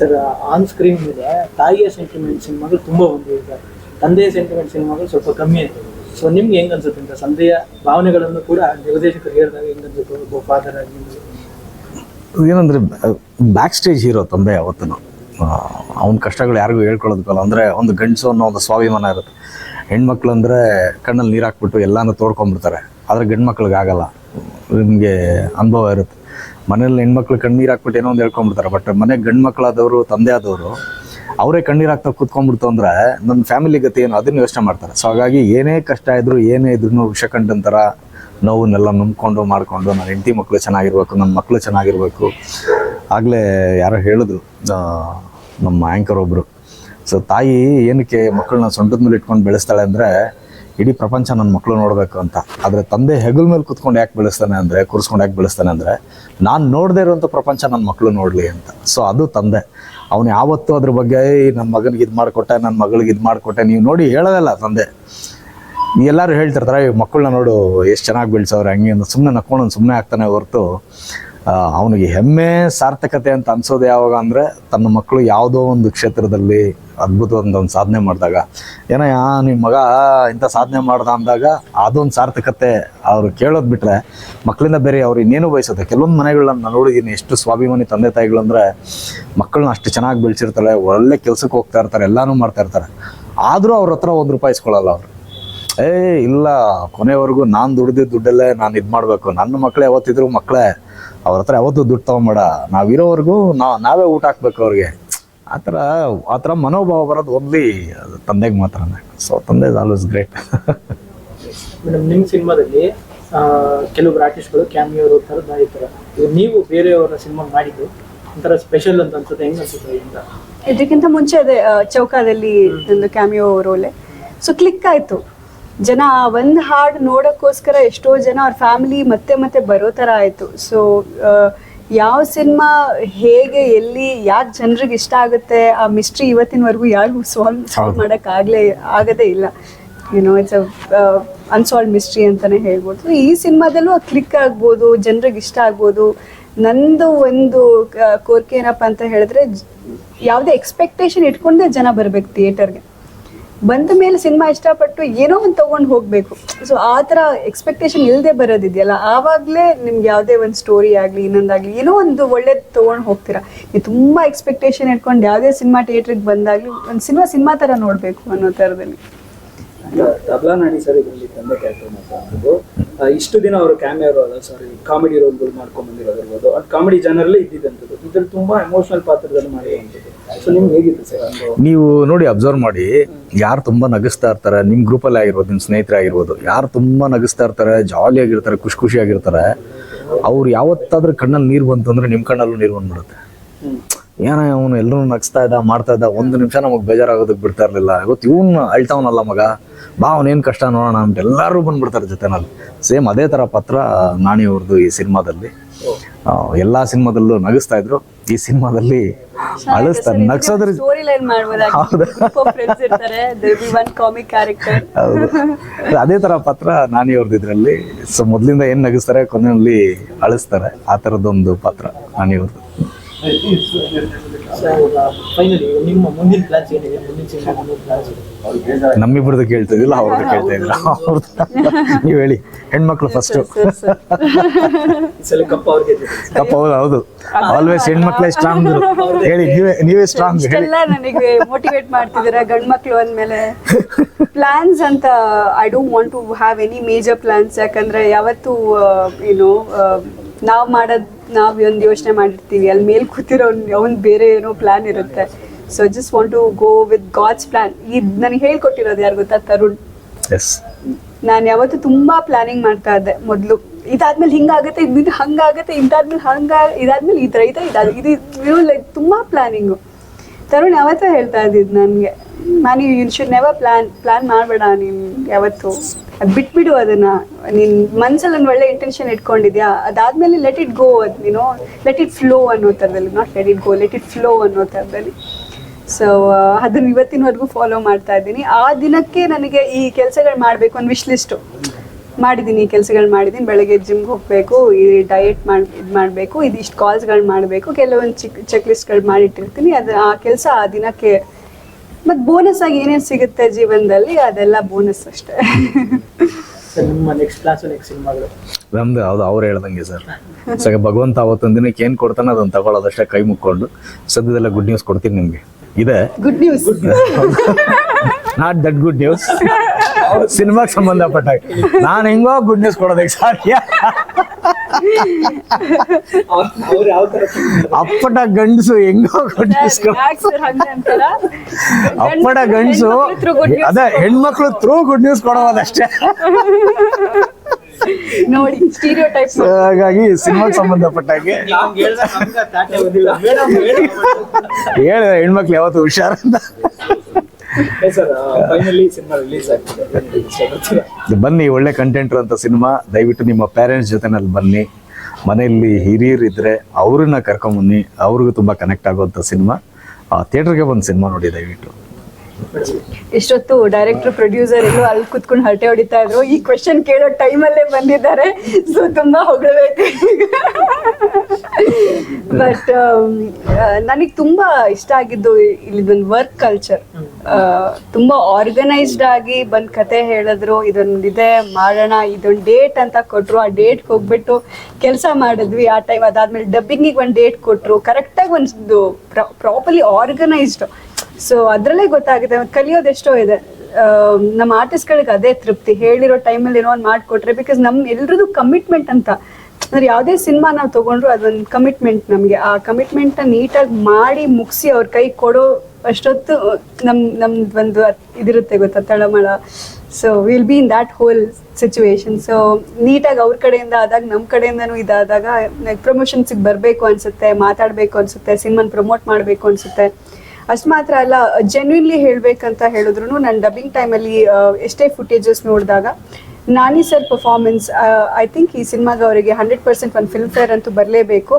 ಸರ್ ಆನ್ ಸ್ಕ್ರೀನ್ ಇದೆ. ತಾಯಿಯ ಸೆಂಟಿಮೆಂಟ್ ಸಿನಿಮಾಗಳು ತುಂಬ ಬಂದಿದೆ ತಂದೆಯ ಸೆಂಟಿಮೆಂಟ್ ಸಿನಿಮಾಗಳು ಸ್ವಲ್ಪ ಕಮ್ಮಿ ಇದೆ ಸೊ ನಿಮ್ಗೆ ಹೆಂಗ್ ಅನ್ಸುತ್ತೆ ಅಂತ ತಂದೆಯ ಭಾವನೆಗಳನ್ನು ಕೂಡ ನಿರ್ದೇಶಕರು ಹೇಳಿದಾಗ ಹೆಂಗ್ ಅನ್ಸುತ್ತೆ? ಫಾದರ್ ಆಗಿ? ಏನಂದ್ರೆ ಬ್ಯಾಕ್ ಸ್ಟೇಜ್ ಹೀರೋ ತಂದೆ ಅವತ್ತನ್ನು ಅವನ ಕಷ್ಟಗಳು ಯಾರಿಗೂ ಹೇಳ್ಕೊಳ್ಳೋದಕ್ಕಲ್ಲ. ಅಂದರೆ, ಒಂದು ಗಂಡಸು ಅನ್ನೋ ಒಂದು ಸ್ವಾಭಿಮಾನ ಇರುತ್ತೆ. ಹೆಣ್ಮಕ್ಳು ಅಂದರೆ ಕಣ್ಣಲ್ಲಿ ನೀರು ಹಾಕ್ಬಿಟ್ಟು ಎಲ್ಲಾನು ತೋಡ್ಕೊಂಡ್ಬಿಡ್ತಾರೆ. ಆದರೆ ಗಂಡು ಆಗಲ್ಲ. ನಿಮಗೆ ಅನುಭವ ಇರುತ್ತೆ. ಮನೇಲಿ ಹೆಣ್ಮಕ್ಳು ಕಣ್ಣೀರು ಹಾಕ್ಬಿಟ್ಟು ಏನೋ ಒಂದು ಹೇಳ್ಕೊಂಡ್ಬಿಡ್ತಾರೆ. ಬಟ್ ಮನೆ ಗಂಡು ಮಕ್ಕಳಾದವರು ತಂದೆ ಆದವರು, ಅವರೇ ಕಣ್ಣೀರು ಹಾಕ್ತಾ ಕೂತ್ಕೊಂಡ್ಬಿಡ್ತು ಅಂದರೆ ನನ್ನ ಫ್ಯಾಮಿಲಿ ಗತಿ ಏನು? ಅದನ್ನು ಯೋಚನೆ ಮಾಡ್ತಾರೆ. ಸೊ ಹಾಗಾಗಿ ಏನೇ ಕಷ್ಟ ಇದ್ದರೂ ಏನೇ ಇದ್ರೂ ವಿಷ ಥರ ನೋವನ್ನೆಲ್ಲ ನಂಬ್ಕೊಂಡು ಮಾಡಿಕೊಂಡು ನನ್ನ ಹೆಂಡತಿ ಮಕ್ಕಳು ಚೆನ್ನಾಗಿರ್ಬೇಕು ನನ್ನ ಮಕ್ಕಳು ಚೆನ್ನಾಗಿರ್ಬೇಕು. ಆಗಲೇ ಯಾರೋ ಹೇಳಿದ್ರು ನಮ್ಮ ಆ್ಯಂಕರ್ ಒಬ್ಬರು ಸೊ ತಾಯಿ ಏನಕ್ಕೆ ಮಕ್ಕಳನ್ನ ಸೊಂಟದ ಮೇಲೆ ಇಟ್ಕೊಂಡು ಬೆಳೆಸ್ತಾಳೆ ಅಂದರೆ ಇಡೀ ಪ್ರಪಂಚ ನನ್ನ ಮಕ್ಕಳು ನೋಡಬೇಕು ಅಂತ. ಆದರೆ ತಂದೆ ಹೆಗಲ ಮೇಲೆ ಕುತ್ಕೊಂಡು ಯಾಕೆ ಬೆಳೆಸ್ತಾನೆ ಅಂದರೆ ಕೂರಿಸ್ಕೊಂಡು ಯಾಕೆ ಬೆಳೆಸ್ತಾನೆ ಅಂದರೆ ನಾನು ನೋಡದೇ ಇರುವಂಥ ಪ್ರಪಂಚ ನನ್ನ ಮಕ್ಕಳು ನೋಡಲಿ ಅಂತ. ಸೊ ಅದು ತಂದೆ. ಅವನು ಯಾವತ್ತೂ ಅದ್ರ ಬಗ್ಗೆ "ಏಯ್, ನನ್ನ ಮಗನಿಗೆ ಇದು ಮಾಡಿಕೊಟ್ಟೆ ನನ್ನ ಮಗಳಿಗೆ ಇದು ಮಾಡಿಕೊಟ್ಟೆ. ನೀವು ನೋಡಿ ಹೇಳೋದಲ್ಲ ತಂದೆ. ಎಲ್ಲರೂ ಹೇಳ್ತಿರ್ತಾರೆ "ಏ, ಮಕ್ಕಳನ್ನ ನೋಡು ಎಷ್ಟು ಚೆನ್ನಾಗಿ ಬೆಳೆಸೋರು ಹಂಗೆ ಸುಮ್ಮನೆ ನಕ್ಕೊಂಡು ಸುಮ್ಮನೆ ಆಗ್ತಾನೆ ಹೊರತು ಅವನಿಗೆ ಹೆಮ್ಮೆ, ಸಾರ್ಥಕತೆ ಅಂತ ಅನ್ಸೋದು ಯಾವಾಗ ಅಂದರೆ ತನ್ನ ಮಕ್ಕಳು ಯಾವುದೋ ಒಂದು ಕ್ಷೇತ್ರದಲ್ಲಿ ಅದ್ಭುತವಾದ ಒಂದು ಸಾಧನೆ ಮಾಡಿದಾಗ. ಏನಯ್ಯ ನಿಮ್ಮ ಮಗ ಇಂಥ ಸಾಧನೆ ಮಾಡ್ದ ಅಂದಾಗ ಅದೊಂದು ಸಾರ್ಥಕತೆ ಅವರು ಕೇಳೋದು ಬಿಟ್ಟರೆ ಮಕ್ಕಳಿಂದ ಬೇರೆ ಅವ್ರು ಇನ್ನೇನು ಬಯಸುತ್ತೆ ಕೆಲವೊಂದು ಮನೆಗಳನ್ನ ನಾನು ನೋಡಿದ್ದೀನಿ, ಎಷ್ಟು ಸ್ವಾಭಿಮಾನಿ ತಂದೆ ತಾಯಿಗಳು ಅಂದರೆ ಮಕ್ಕಳನ್ನ ಅಷ್ಟು ಚೆನ್ನಾಗಿ ಬೆಳೆಸಿರ್ತಾರೆ, ಒಳ್ಳೆ ಕೆಲಸಕ್ಕೆ ಹೋಗ್ತಾ ಇರ್ತಾರೆ, ಎಲ್ಲನೂ ಮಾಡ್ತಾ ಇರ್ತಾರೆ. ಆದರೂ ಅವ್ರ ಹತ್ರ ಒಂದು ರೂಪಾಯಿ ಇಸ್ಕೊಳ್ಳಲ್ಲ ಅವರು. ಏ, ಇಲ್ಲ, ಕೊನೆವರೆಗೂ ನಾನು ದುಡಿದಿದ್ದ ದುಡ್ಡಲ್ಲೇ ನಾನು ಇದು ಮಾಡಬೇಕು. ನನ್ನ ಮಕ್ಕಳೇ ಯಾವತ್ತಿದ್ರು ಮಕ್ಕಳೇ ಅವ್ರ ಹತ್ರ ಯಾವತ್ತೂ ದುಡ್ಡು ತೊಗೊಂಬೇಡ. ನಾವಿರೋವರೆಗೂ ನಾವು ನಾವೇ ಊಟ ಹಾಕ್ಬೇಕು ಅವ್ರಿಗೆ. ಆ ಥರ ಆ ಥರ ಮನೋಭಾವ ಬರೋದು ಓನ್ಲಿ ತಂದೆಗೆ ಮಾತ್ರನೇ. ಸೊ ತಂದೆ ಇಸ್ ಆಲ್ವೇಸ್ ಗ್ರೇಟ್ ಮೇಡಮ್ ನಿಮ್ಮ ಸಿನಿಮಾದಲ್ಲಿ ಕೆಲವು ಆರ್ಟಿಸ್ಟ್ಗಳು ಕ್ಯಾಮಿಯೋರು ಥರದ ಇರ್ತಾರೆ ಈಗ ನೀವು ಬೇರೆಯವರ ಸಿನಿಮಾ ಮಾಡಿದ್ದು ಒಂಥರ ಸ್ಪೆಷಲ್ ಅಂತ ಅನ್ಸುತ್ತೆ ಹೆಂಗ್ ಅನ್ಸುತ್ತೆ ಅಂತ ಇದಕ್ಕಿಂತ ಮುಂಚೆ ಅದೇ ಚೌಕಾದಲ್ಲಿ ಒಂದು ಕ್ಯಾಮಿಯೋ ರೋಲೆ ಸೊ ಕ್ಲಿಕ್ ಆಯ್ತು. ಜನ ಆ ಒಂದು ಹಾಡು ನೋಡೋಕ್ಕೋಸ್ಕರ ಎಷ್ಟೋ ಜನ ಅವ್ರ ಫ್ಯಾಮಿಲಿ ಮತ್ತೆ ಮತ್ತೆ ಬರೋ ಥರ ಆಯಿತು. ಸೊ ಯಾವ ಸಿನಿಮಾ ಹೇಗೆ ಎಲ್ಲಿ ಯಾಕೆ ಜನರಿಗೆ ಇಷ್ಟ ಆಗುತ್ತೆ ಆ ಮಿಸ್ಟ್ರಿ ಇವತ್ತಿನವರೆಗೂ ಯಾರಿಗೂ ಸಾಲ್ವ್ ಸಾಲ್ವ್ ಮಾಡೋಕ್ಕಾಗಲೇ ಆಗದೇ ಇಲ್ಲ. ಏನೋ ಇಟ್ಸ್ ಅನ್ಸಾಲ್ವ್ ಮಿಸ್ಟ್ರಿ ಅಂತಲೇ ಹೇಳ್ಬೋದು. ಈ ಸಿನಿಮಾದಲ್ಲೂ ಕ್ಲಿಕ್ ಆಗ್ಬೋದು ಜನರಿಗೆ ಇಷ್ಟ ಆಗ್ಬೋದು. ನಂದು ಒಂದು ಕೋರಿಕೆ ಏನಪ್ಪ ಅಂತ ಹೇಳಿದ್ರೆ ಯಾವುದೇ ಎಕ್ಸ್ಪೆಕ್ಟೇಷನ್ ಇಟ್ಕೊಂಡೇ ಜನ ಬರ್ಬೇಕು ಥಿಯೇಟರ್ಗೆ ಬಂದ ಮೇಲೆ ಸಿನಿಮಾ ಇಷ್ಟಪಟ್ಟು ಏನೋ ಒಂದು ತಗೊಂಡು ಹೋಗಬೇಕು. ಸೊ ಆ ಥರ ಎಕ್ಸ್ಪೆಕ್ಟೇಷನ್ ಇಲ್ಲದೆ ಬರೋದಿದೆಯಲ್ಲ? ಆವಾಗಲೇ ನಿಮ್ಗೆ ಯಾವುದೇ ಒಂದು ಸ್ಟೋರಿ ಆಗಲಿ ಇನ್ನೊಂದಾಗಲಿ ಏನೋ ಒಂದು ಒಳ್ಳೇದು ತೊಗೊಂಡು ಹೋಗ್ತೀರಾ? ನೀವು ತುಂಬ ಎಕ್ಸ್ಪೆಕ್ಟೇಷನ್ ಇಟ್ಕೊಂಡು ಯಾವುದೇ ಸಿನಿಮಾ ಥಿಯೇಟ್ರಿಗೆ ಬಂದಾಗಲಿ ಒಂದು ಸಿನಿಮಾ ಸಿನಿಮಾ ಥರ ನೋಡಬೇಕು ಅನ್ನೋ ಥರದಲ್ಲಿ ತಬ್ಲಾ ನಾಡಿ ಸರ್ ಇದರಲ್ಲಿ ತಂದೆ ಕ್ಯಾರೆಕ್ಟರ್ ಮಾಡ್ಕೊಂಡಿದ್ದು ಆ, ಇಷ್ಟು ದಿನ ಅವರು ಕ್ಯಾಮಿಯೋ ಅಲ್ಲ ಸಾರಿ ಕಾಮಿಡಿ ರೋಲ್ಗಳು ಮಾಡ್ಕೊಂಡ್ ಬಂದಿರೋದಿರ್ಬೋದು. ಅದು ಕಾಮಿಡಿ ಜನರಲ್ಲೇ ಇದ್ದಿದ್ದಂಥದ್ದು. ಇದ್ರಲ್ಲಿ ತುಂಬ ಎಮೋಷನಲ್ ಪಾತ್ರದಲ್ಲಿ ಮಾಡಿರುವಂಥದ್ದು ಸೊ ನಿಮ್ಗೆ ಹೇಗಿತ್ತು ಸರ್ ನೀವು ನೋಡಿ ಅಬ್ಸರ್ವ್ ಮಾಡಿ ಯಾರು ತುಂಬ ನಗಿಸ್ತಾ ಇರ್ತಾರೆ ನಿಮ್ಮ ಗ್ರೂಪಲ್ಲಿ ಆಗಿರ್ಬೋದು ನಿಮ್ಮ ಸ್ನೇಹಿತರೆ ಆಗಿರ್ಬೋದು ಯಾರು ತುಂಬ ನಗಿಸ್ತಾ ಇರ್ತಾರೆ ಜಾಲಿಯಾಗಿರ್ತಾರೆ ಖುಷಿ ಖುಷಿಯಾಗಿರ್ತಾರೆ ಅವ್ರು ಯಾವತ್ತಾದ್ರೂ ಕಣ್ಣಲ್ಲಿ ನೀರು ಬಂತು ಅಂದರೆ ನಿಮ್ಮ ಕಣ್ಣಲ್ಲೂ ನೀರು ಬಂದ್ಬಿಡುತ್ತೆ. ಏನೋ ಅವನು ಎಲ್ಲರೂ ನಗ್ಸ್ತಾ ಇದ್ದ ಮಾಡ್ತಾ ಇದ್ದ ಒಂದು ನಿಮಿಷ ನಮಗೆ ಬೇಜಾರಾಗೋದಕ್ಕೆ ಬಿಡ್ತಾ ಇರಲಿಲ್ಲ. ಇವತ್ತು ಇವನು ಅಳ್ತಾವನಲ್ಲ ಮಗ. ಬಾ ಅವನೇನು ಕಷ್ಟ ನೋಡೋಣ ಅಂತ ಎಲ್ಲರೂ ಬಂದ್ಬಿಡ್ತಾರೆ ಜೊತೆನಲ್ಲಿ. ಸೇಮ್ ಅದೇ ಥರ ಪಾತ್ರ ನಾಣಿಯವ್ರದ್ದು ಈ ಸಿನಿಮಾದಲ್ಲಿ. ಎಲ್ಲ ಸಿನಿಮಾದಲ್ಲೂ ನಗಿಸ್ತಾ ಇದ್ರು. ಈ ಸಿನಿಮಾದಲ್ಲಿ ಅಳಿಸ್ತಾರೆ ನಗ್ಸೋದ್ರ ಅದೇ ತರ ಪಾತ್ರ ನಾನಿ ಅವ್ರದ್ದು ಇದ್ರಲ್ಲಿ. ಸೊ ಮೊದಲಿಂದ ಏನ್ ನಗಿಸ್ತಾರೆ ಕೊನೆಯಲ್ಲಿ ಅಳಿಸ್ತಾರೆ. ಆ ತರದೊಂದು ಪಾತ್ರ ನಾನಿ ಅವ್ರದ್ದು ಫೈನಲಿ ನಿಮ್ಮ ಮುಂದಿನ ಪ್ಲಾನ್ಸ್ ಏನಿದೆ? ಮುಂದಿನ ಸಿನಿಮಾ ಮುಂದಿನ ಪ್ಲಾನ್ಸ್ ನಮ್ಮಿಬ್ರದ್ದು ಕೇಳ್ತಾ ಇದಿಲ್ಲ ಅವ್ರದ್ದು ಕೇಳ್ತಾ ಇದಿಲ್ಲ ಅವ್ರದ್ದು ನೀವು ಹೇಳಿ ಹೆಣ್ಮಕ್ಳು ಫಸ್ಟ್ ಕಪ್ಪ ಅವ್ರಿಗೆ ಕಪ್ಪ ಹೌದು ಹೌದು. ಆಲ್ವೇಸ್ ಹೆಣ್ಮಕ್ಳೇ ಸ್ಟ್ರಾಂಗ್ ಹೇಳಿ ನೀವೇ ನೀವೇ ಸ್ಟ್ರಾಂಗ್ ಹೇಳಿ. ನನಗೆ ಮೋಟಿವೇಟ್ ಮಾಡ್ತಿದ್ದೀರಾ ಗಂಡ್ಮಕ್ಳು ಅಂದ್ಮೇಲೆ? ಪ್ಲಾನ್ಸ್ ಅಂತ I don't want to have any major plans ಯಾಕಂದ್ರೆ ಯಾವತ್ತು ಏನು ನಾವು ಮಾಡೋದ್ ನಾವು ಒಂದು ಯೋಚನೆ ಮಾಡಿರ್ತೀವಿ ಅಲ್ಲಿ ಮೇಲ್ ಕೂತಿರೋ ಅವ್ನ್ ಬೇರೆ ಏನೋ ಪ್ಲಾನ್ ಇರುತ್ತೆ so just want to go with God's plan ಇದು ನನಗೆ ಹೇಳ್ಕೊಟ್ಟಿರೋದು ಯಾರು ಗೊತ್ತಾ ತರುಣ್ ನಾನು ಯಾವತ್ತು ತುಂಬಾ ಪ್ಲಾನಿಂಗ್ ಮಾಡ್ತಾ ಇದ್ದೆ ಮೊದಲು ಇದಾದ್ಮೇಲೆ ಹಿಂಗಾಗುತ್ತೆ ಇದು ಹಂಗಾಗುತ್ತೆ ಇದಾದ್ಮೇಲೆ ಹಂಗ ಇದಾದ್ಮೇಲೆ ಈ ಥರ ಇದಾದ ಇದು ಇದು ಲೈಕ್ ತುಂಬಾ ಪ್ಲಾನಿಂಗು ತರುಣ್ ಯಾವತ್ತೂ ಹೇಳ್ತಾ ಇದ್ದಿದ್ದು ನನಗೆ ನಾನು you should never plan plan ಮಾಡಬೇಡ ನೀನು ಯಾವತ್ತು. ಅದು ಬಿಟ್ಬಿಡು ಅದನ್ನ. ನಿನ್ನ ಮನ್ಸಲ್ಲಿ ಒಂದು ಒಳ್ಳೆ ಇಂಟೆನ್ಷನ್ ಇಟ್ಕೊಂಡಿದ್ಯಾ? ಅದಾದ್ಮೇಲೆ ಲೆಟ್ ಇಟ್ ಗೋ ಅದು ನೀನು ಲೆಟ್ ಇಟ್ ಫ್ಲೋ ಅನ್ನೋ ಥರದಲ್ಲಿ not let it go let it flow ಅನ್ನೋ ಥರದಲ್ಲಿ. ಸೊ ಅದನ್ನ ಇವತ್ತಿನವರೆಗೂ ಫಾಲೋ ಮಾಡ್ತಾ ಇದ್ದೀನಿ. ಆ ದಿನಕ್ಕೆ ನನಗೆ ಈ ಕೆಲಸಗಳು ಮಾಡಬೇಕು ಒಂದು ವಿಶ್ ಲಿಸ್ಟು ಮಾಡಿದ್ದೀನಿ ಈ ಕೆಲಸಗಳು ಮಾಡಿದ್ದೀನಿ ಬೆಳಗ್ಗೆ ಜಿಮ್ಗೆ ಹೋಗಬೇಕು ಈ ಡಯೆಟ್ ಮಾಡಿ ಇದು ಮಾಡಬೇಕು ಇದಿಷ್ಟು ಕಾಲ್ಸ್ಗಳು ಮಾಡಬೇಕು ಕೆಲವೊಂದು ಚಿಕ್ ಚೆಕ್ ಲಿಸ್ಟ್ಗಳು ಮಾಡಿಟ್ಟಿರ್ತೀನಿ. ಅದು ಆ ಕೆಲಸ ಆ ದಿನಕ್ಕೆ ಮತ್ತು ಬೋನಸ್ ಆಗಿ ಏನೇನು ಸಿಗುತ್ತೆ ಜೀವನದಲ್ಲಿ ಅದೆಲ್ಲ ಬೋನಸ್ ಅಷ್ಟೇ. ಸರ್ ನಿಮ್ಮ ನೆಕ್ಸ್ಟ್ ಪ್ಲಾನ್ಸ್ ನೆಕ್ಸ್ಟ್ ಸಿನಿಮಾಗಳು? ನಮ್ದು ಹೌದು ಅವ್ರು ಹೇಳ್ದಂಗೆ ಸರ್. ಸಗ ಭಗವಂತ ಅವತ್ತೊಂದು ದಿನಕ್ಕೆ ಏನು ಕೊಡ್ತಾನೆ ಅದನ್ನು ತಗೊಳ್ಳೋದಷ್ಟೇ ಕೈ ಮುಕ್ಕೊಂಡು ಸದ್ಯದೆಲ್ಲ ಗುಡ್ ನ್ಯೂಸ್ ಕೊಡ್ತೀನಿ ನಿಮಗೆ. ಇದೆ? Good news not that good news ಸಿನಿಮಾಗೆ ಸಂಬಂಧಪಟ್ಟ ನಾನು ಹೆಂಗೋ ಗುಡ್ ನ್ಯೂಸ್ ಕೊಡೋದಕ್ಕೆ ಸಾಧ್ಯ. ಅಪ್ಪಟ ಗಂಡಸು ಹೆಂಗೋ ಗುಡ್ ನ್ಯೂಸ್? ಅಪ್ಪಟ ಗಂಡಸು ಅದೇ ಹೆಣ್ಮಕ್ಳು ಥ್ರೂ ಗುಡ್ ನ್ಯೂಸ್ ಕೊಡೋದಷ್ಟೇ. ನೋಡಿ ಸ್ಟೀರಿಯೋ ಟೈಪ್ ಹಾಗಾಗಿ ಸಿನಿಮಾಗೆ ಸಂಬಂಧಪಟ್ಟಾಗೆ ಹೇಳಿದ ಹೆಣ್ಮಕ್ಳು ಯಾವತ್ತು ಹುಷಾರ್ ಆಗ್ತಿದೆ ಬನ್ನಿ ಒಳ್ಳೆ ಕಂಟೆಂಟ್ ಅಂತ ಸಿನಿಮಾ ದಯವಿಟ್ಟು ನಿಮ್ಮ ಪೇರೆಂಟ್ಸ್ ಜೊತೆನಲ್ಲಿ ಬನ್ನಿ. ಮನೆಯಲ್ಲಿ ಹಿರಿಯರು ಇದ್ರೆ ಅವ್ರನ್ನ ಕರ್ಕೊಂಬನ್ನಿ ಅವ್ರಿಗೂ ತುಂಬ ಕನೆಕ್ಟ್ ಆಗುವಂಥ ಸಿನಿಮಾ ಥಿಯೇಟರ್ಗೆ ಬಂದು ಸಿನಿಮಾ ನೋಡಿ ದಯವಿಟ್ಟು. ಇಷ್ಟೊತ್ತು ಡೈರೆಕ್ಟರ್ ಪ್ರೊಡ್ಯೂಸರ್ ಎಲ್ಲೋ ಅಲ್ಲಿ ಕುತ್ಕೊಂಡು ಹರಟೆ ಹೊಡಿತಾ ಇದ್ರು. ಈ ಕ್ವೆಶನ್ ಕೇಳೋ ಟೈಮಲ್ಲೇ ಬಂದಿದ್ದಾರೆ. ಸೊ ತುಂಬಾ ಹೊಗಳಬೇಕು ಬಟ್ ನನಗೆ ತುಂಬಾ ಇಷ್ಟ ಆಗಿದ್ದು ಇಲ್ಲಿ ಒಂದು ವರ್ಕ್ ಕಲ್ಚರ್ ತುಂಬಾ ಆರ್ಗನೈಸ್ಡ್ ಆಗಿ ಬಂದ್ ಕತೆ ಹೇಳಿದ್ರು. ಇದೊಂದಿದೆ, ಮಾಡೋಣ, ಇದೊಂದು ಡೇಟ್ ಅಂತ ಕೊಟ್ರು. ಆ ಡೇಟ್ ಹೋಗ್ಬಿಟ್ಟು ಕೆಲಸ ಮಾಡಿದ್ವಿ. ಆ ಟೈಮ್ ಅದಾದ್ಮೇಲೆ ಡಬ್ಬಿಂಗಿಗೆ ಒಂದು ಡೇಟ್ ಕೊಟ್ರು. ಕರೆಕ್ಟಾಗಿ ಒಂದು ಪ್ರಾಪರ್ಲಿ ಆರ್ಗನೈಸ್ಡ್ ಸೊ ಅದರಲ್ಲೇ ಗೊತ್ತಾಗಿದೆ ಕಲಿಯೋದು ಎಷ್ಟೋ ಇದೆ. ನಮ್ಮ ಆರ್ಟಿಸ್ಟ್ಗಳಿಗೆ ಅದೇ ತೃಪ್ತಿ, ಹೇಳಿರೋ ಟೈಮಲ್ಲಿ ಏನೋ ಒಂದು ಮಾಡಿಕೊಟ್ರೆ ಬಿಕಾಸ್ ನಮ್ಮ ಎಲ್ರದ್ದು ಕಮಿಟ್ಮೆಂಟ್ ಅಂತ. ಅಂದ್ರೆ ಯಾವುದೇ ಸಿನಿಮಾ ನಾವು ತಗೊಂಡ್ರು ಅದೊಂದು ಕಮಿಟ್ಮೆಂಟ್ ನಮಗೆ. ಆ ಕಮಿಟ್ಮೆಂಟ್ನ ನೀಟಾಗಿ ಮಾಡಿ ಮುಗಿಸಿ ಅವ್ರ ಕೈ ಕೊಡೋ ಅಷ್ಟೊತ್ತು, ನಮ್ ನಮ್ದು ಒಂದು ಇದಿರುತ್ತೆ ಗೊತ್ತಾ, ತಳಮಳ. So will be in that whole situation so ನೀಟಾಗಿ ಅವ್ರ ಕಡೆಯಿಂದ ಆದಾಗ ನಮ್ಮ ಕಡೆಯಿಂದನೂ ಇದಾದಾಗ ಪ್ರಮೋಷನ್ಸಿಗೆ ಬರಬೇಕು ಅನ್ಸುತ್ತೆ, ಮಾತಾಡಬೇಕು ಅನ್ಸುತ್ತೆ ಸಿನಿಮಾನ ಪ್ರಮೋಟ್ ಮಾಡಬೇಕು ಅನ್ಸುತ್ತೆ. ಅಷ್ಟು ಮಾತ್ರ ಅಲ್ಲ ಜೆನ್ವಿನ್ಲಿ ಹೇಳ್ಬೇಕಂತ ಹೇಳಿದ್ರು ನಾನು ಡಬ್ಬಿಂಗ್ ಟೈಮಲ್ಲಿ ಎಷ್ಟೇ ಫುಟೇಜಸ್ ನೋಡಿದಾಗ Nani sir performance I think ಈ ಸಿನಿಮಾಗೆ ಅವರಿಗೆ ಹಂಡ್ರೆಡ್ ಪರ್ಸೆಂಟ್ ಒಂದು ಫಿಲ್ಮ್ ಫೇರ್ ಅಂತೂ ಬರಲೇಬೇಕು.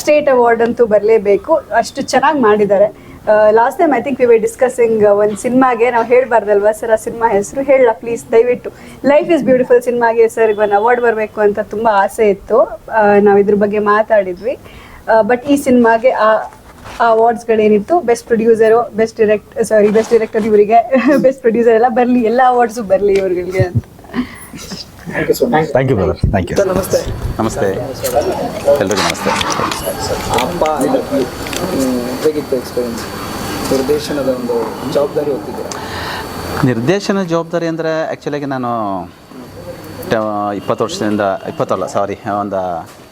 ಸ್ಟೇಟ್ ಅವಾರ್ಡ್ ಅಂತೂ ಬರಲೇಬೇಕು. ಅಷ್ಟು ಚೆನ್ನಾಗಿ ಮಾಡಿದ್ದಾರೆ. Last time I think we were discussing ಒಂದು ಸಿನಿಮಾಗೆ ನಾವು ಹೇಳಬಾರ್ದಲ್ವಾ ಸರ್ ಆ ಸಿನಿಮಾ ಹೆಸರು? ಹೇಳ ಪ್ಲೀಸ್ ದಯವಿಟ್ಟು. ಲೈಫ್ ಇಸ್ ಬ್ಯೂಟಿಫುಲ್ ಸಿನಿಮಾಗೆ ಸರ್ ಒಂದು ಅವಾರ್ಡ್ ಬರಬೇಕು ಅಂತ ತುಂಬ ಆಸೆ ಇತ್ತು. ನಾವು ಇದ್ರ ಬಗ್ಗೆ ಮಾತಾಡಿದ್ವಿ. ಬಟ್ ಈ ಸಿನಿಮಾಗೆ ಆ ಅವಾರ್ಡ್ಸ್ಗಳೇನಿತ್ತು best producer best direct sorry best director ಇವರಿಗೆ ಬೆಸ್ಟ್ ಪ್ರೊಡ್ಯೂಸರ್ ಎಲ್ಲ ಬರಲಿ ಎಲ್ಲ ಅವಾರ್ಡ್ಸು ಬರಲಿ ಇವರುಗಳಿಗೆ ಅಂತ. Thank you so much thank you brother thank you sir ನಮಸ್ತೆ. ನಮಸ್ತೆ. ಎಲ್ರಿಗೂ ನಮಸ್ತೆ. ಅಪ್ಪ ಇದಕ್ಕೆ ಹೇಗಿತ್ತು ಎಕ್ಸ್ಪೀರಿಯನ್ಸ್ ನಿರ್ದೇಶನದ ಒಂದು ಜವಾಬ್ದಾರಿ ಹೊತ್ತಿದ್ದೀರಾ? ನಿರ್ದೇಶನ ಜವಾಬ್ದಾರಿ ಅಂದರೆ ಆ್ಯಕ್ಚುಲಾಗಿ ನಾನು ಇಪ್ಪತ್ತು ವರ್ಷದಿಂದ ಇಪ್ಪತ್ತಲ್ಲ ಸಾರಿ ಒಂದು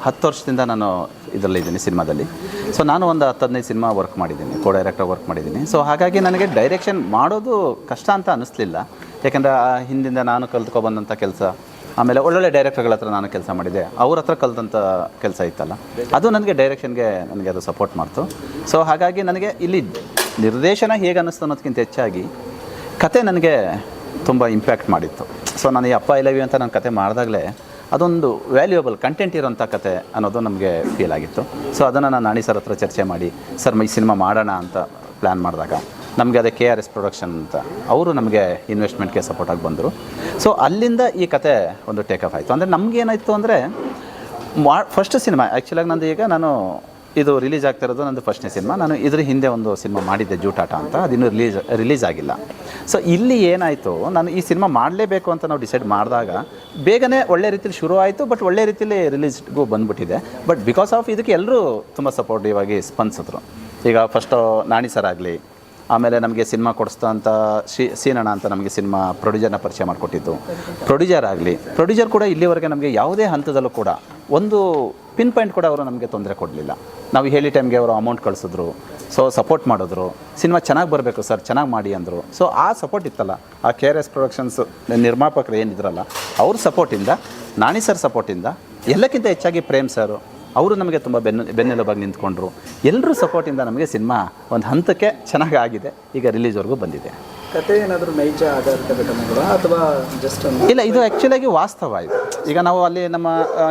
ಹತ್ತು ವರ್ಷದಿಂದ ನಾನು ಇದರಲ್ಲಿದ್ದೀನಿ ಸಿನಿಮಾದಲ್ಲಿ. ಸೊ ನಾನು ಒಂದು ಹತ್ತು ಹದಿನೈದು ಸಿನಿಮಾ ವರ್ಕ್ ಮಾಡಿದ್ದೀನಿ ಕೋ ಡೈರೆಕ್ಟರ್ ವರ್ಕ್ ಮಾಡಿದ್ದೀನಿ. ಸೊ ಹಾಗಾಗಿ ನನಗೆ ಡೈರೆಕ್ಷನ್ ಮಾಡೋದು ಕಷ್ಟ ಅಂತ ಅನ್ನಿಸ್ಲಿಲ್ಲ ಯಾಕೆಂದರೆ, ಆ, ಹಿಂದಿಂದ ನಾನು ಕಲ್ತ್ಕೊಬಂದಂಥ ಕೆಲಸ, ಆಮೇಲೆ ಒಳ್ಳೊಳ್ಳೆ ಡೈರೆಕ್ಟರ್ಗಳ ಹತ್ರ ನಾನು ಕೆಲಸ ಮಾಡಿದೆ. ಅವ್ರ ಹತ್ರ ಕಲ್ತಂಥ ಕೆಲಸ ಇತ್ತಲ್ಲ. ಅದು ನನಗೆ ಡೈರೆಕ್ಷನ್ಗೆ ನನಗೆ ಅದು ಸಪೋರ್ಟ್ ಮಾಡ್ತು. ಸೊ ಹಾಗಾಗಿ ನನಗೆ ಇಲ್ಲಿ ನಿರ್ದೇಶನ ಹೇಗೆ ಅನ್ನಿಸ್ತು ಅನ್ನೋದಕ್ಕಿಂತ ಹೆಚ್ಚಾಗಿ ಕತೆ ನನಗೆ ತುಂಬ ಇಂಪ್ಯಾಕ್ಟ್ ಮಾಡಿತ್ತು. ಸೊ ನಾನು ಈ ಅಪ್ಪ ಇಲ್ಲವಿ ಅಂತ ನಾನು ಕತೆ ಮಾಡಿದಾಗಲೇ ಅದೊಂದು ವ್ಯಾಲ್ಯೂಯಬಲ್ ಕಂಟೆಂಟ್ ಇರೋಂಥ ಕತೆ ಅನ್ನೋದು ನಮಗೆ ಫೀಲ್ ಆಗಿತ್ತು. ಸೊ ಅದನ್ನು ನಾನು ನಾಣಿ ಸರ್ ಹತ್ರ ಚರ್ಚೆ ಮಾಡಿ, ಸರ್, ಈ ಸಿನಿಮಾ ಮಾಡೋಣ ಅಂತ ಪ್ಲ್ಯಾನ್ ಮಾಡಿದಾಗ ನಮಗೆ ಅದೇ ಕೆ ಆರ್ ಎಸ್ ಪ್ರೊಡಕ್ಷನ್ ಅಂತ ಅವರು ನಮಗೆ ಇನ್ವೆಸ್ಟ್ಮೆಂಟ್ಗೆ ಸಪೋರ್ಟಾಗಿ ಬಂದರು. ಸೊ ಅಲ್ಲಿಂದ ಈ ಕತೆ ಒಂದು ಟೇಕ್ ಆಯಿತು. ಅಂದರೆ ನಮಗೇನಾಯಿತು ಅಂದರೆ, ಮಾ ಫಸ್ಟ್ ಸಿನಿಮಾ ಆ್ಯಕ್ಚುಲಾಗಿ ನಂದು ಈಗ ನಾನು ಇದು ರಿಲೀಸ್ ಆಗ್ತಾ ಇರೋದು ನಂದು ಫಸ್ಟ್ನೇ ಸಿನಿಮಾ ನಾನು ಇದ್ರ ಹಿಂದೆ ಒಂದು ಸಿನಿಮಾ ಮಾಡಿದ್ದೆ, ಜೂಟಾಟ ಅಂತ. ಅದಿನ್ನೂ ರಿಲೀಸ್ ರಿಲೀಸ್ ಆಗಿಲ್ಲ. ಸೊ ಇಲ್ಲಿ ಏನಾಯಿತು, ನಾನು ಈ ಸಿನಿಮಾ ಮಾಡಲೇಬೇಕು ಅಂತ ನಾವು ಡಿಸೈಡ್ ಮಾಡಿದಾಗ, ಬೇಗನೆ ಒಳ್ಳೆ ರೀತಿಲಿ ಶುರು ಆಯಿತು ಬಟ್ ಒಳ್ಳೆ ರೀತಿಲಿ ರಿಲೀಸ್ಗೂ ಬಂದ್ಬಿಟ್ಟಿದೆ. ಬಟ್ ಬಿಕಾಸ್ ಆಫ್ ಇದಕ್ಕೆ ಎಲ್ಲರೂ ತುಂಬ ಸಪೋರ್ಟಿವ್ ಆಗಿ ಸ್ಪಂದಿಸಿದ್ರು. ಈಗ ಫಸ್ಟು ನಾಣಿ ಸರ್ ಆಗಲಿ, ಆಮೇಲೆ ನಮಗೆ ಸಿನಿಮಾ ಕೊಡಿಸ್ತಾ ಅಂತ ಶ್ರೀ, ಸೀನಣ್ಣ ಅಂತ ನಮಗೆ ಸಿನಿಮಾ ಪ್ರೊಡ್ಯೂಸರ್ನ ಪರಿಚಯ ಮಾಡಿಕೊಟ್ಟಿದ್ದು. ಪ್ರೊಡ್ಯೂಸರ್ ಆಗಲಿ ಪ್ರೊಡ್ಯೂಸರ್ ಕೂಡ ಇಲ್ಲಿವರೆಗೆ ನಮಗೆ ಯಾವುದೇ ಹಂತದಲ್ಲೂ ಕೂಡ ಒಂದು ಪಿನ್ ಪಾಯಿಂಟ್ ಕೂಡ ಅವರು ನಮಗೆ ತೊಂದರೆ ಕೊಡಲಿಲ್ಲ. ನಾವು ಹೇಳಿ ಟೈಮ್ಗೆ ಅವರು ಅಮೌಂಟ್ ಕಳಿಸಿದ್ರು ಸೊ ಸಪೋರ್ಟ್ ಮಾಡಿದ್ರು ಸಿನಿಮಾ ಚೆನ್ನಾಗಿ ಬರಬೇಕು ಸರ್ ಚೆನ್ನಾಗಿ ಮಾಡಿ ಅಂದರು. ಸೊ ಆ ಸಪೋರ್ಟ್ ಇತ್ತಲ್ಲ, ಆ ಕೆ ಆರ್ ಎಸ್ ಪ್ರೊಡಕ್ಷನ್ಸ್ ನಿರ್ಮಾಪಕರು ಏನಿದ್ರಲ್ಲ, ಅವ್ರ ಸಪೋರ್ಟಿಂದ ನಾಣಿ ಸರ್ ಸಪೋರ್ಟಿಂದ ಎಲ್ಲಕ್ಕಿಂತ ಹೆಚ್ಚಾಗಿ ಪ್ರೇಮ್ ಸರ್ ಅವರು ನಮಗೆ ತುಂಬ ಬೆನ್ನು ಬೆನ್ನೆಲುಬಾಗಿ ನಿಂತ್ಕೊಂಡ್ರು. ಎಲ್ಲರೂ ಸಪೋರ್ಟಿಂದ ನಮಗೆ ಸಿನಿಮಾ ಒಂದು ಹಂತಕ್ಕೆ ಚೆನ್ನಾಗಿ ಆಗಿದೆ, ಈಗ ರಿಲೀಸ್ವರೆಗೂ ಬಂದಿದೆ. ಕತೆ ಏನಾದರೂ ನೈಜ ಆಧಾರಿತ ಘಟನೆಗಳು ಅಥವಾ ಜಸ್ಟ್ ಇಲ್ಲ, ಇದು ಆ್ಯಕ್ಚುಲಾಗಿ ವಾಸ್ತವ ಇದು. ಈಗ ನಾವು ಅಲ್ಲಿ ನಮ್ಮ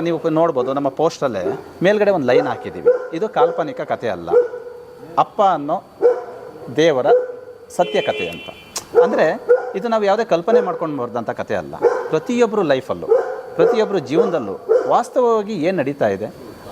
ನೀವು ನೋಡ್ಬೋದು ನಮ್ಮ ಪೋಸ್ಟಲ್ಲೇ ಮೇಲ್ಗಡೆ ಒಂದು ಲೈನ್ ಹಾಕಿದ್ದೀವಿ. ಇದು ಕಾಲ್ಪನಿಕ ಕಥೆ ಅಲ್ಲ. ಅಪ್ಪ ಅನ್ನೋ ದೇವರ ಸತ್ಯ ಕಥೆ ಅಂತ. ಅಂದರೆ ಇದು ನಾವು ಯಾವುದೇ ಕಲ್ಪನೆ ಮಾಡ್ಕೊಂಡು ಬರೆದಂಥ ಕಥೆ ಅಲ್ಲ ಪ್ರತಿಯೊಬ್ಬರು ಲೈಫಲ್ಲೂ ಪ್ರತಿಯೊಬ್ಬರು ಜೀವನದಲ್ಲೂ ವಾಸ್ತವವಾಗಿ ಏನು ನಡೀತಾ ಇದೆ?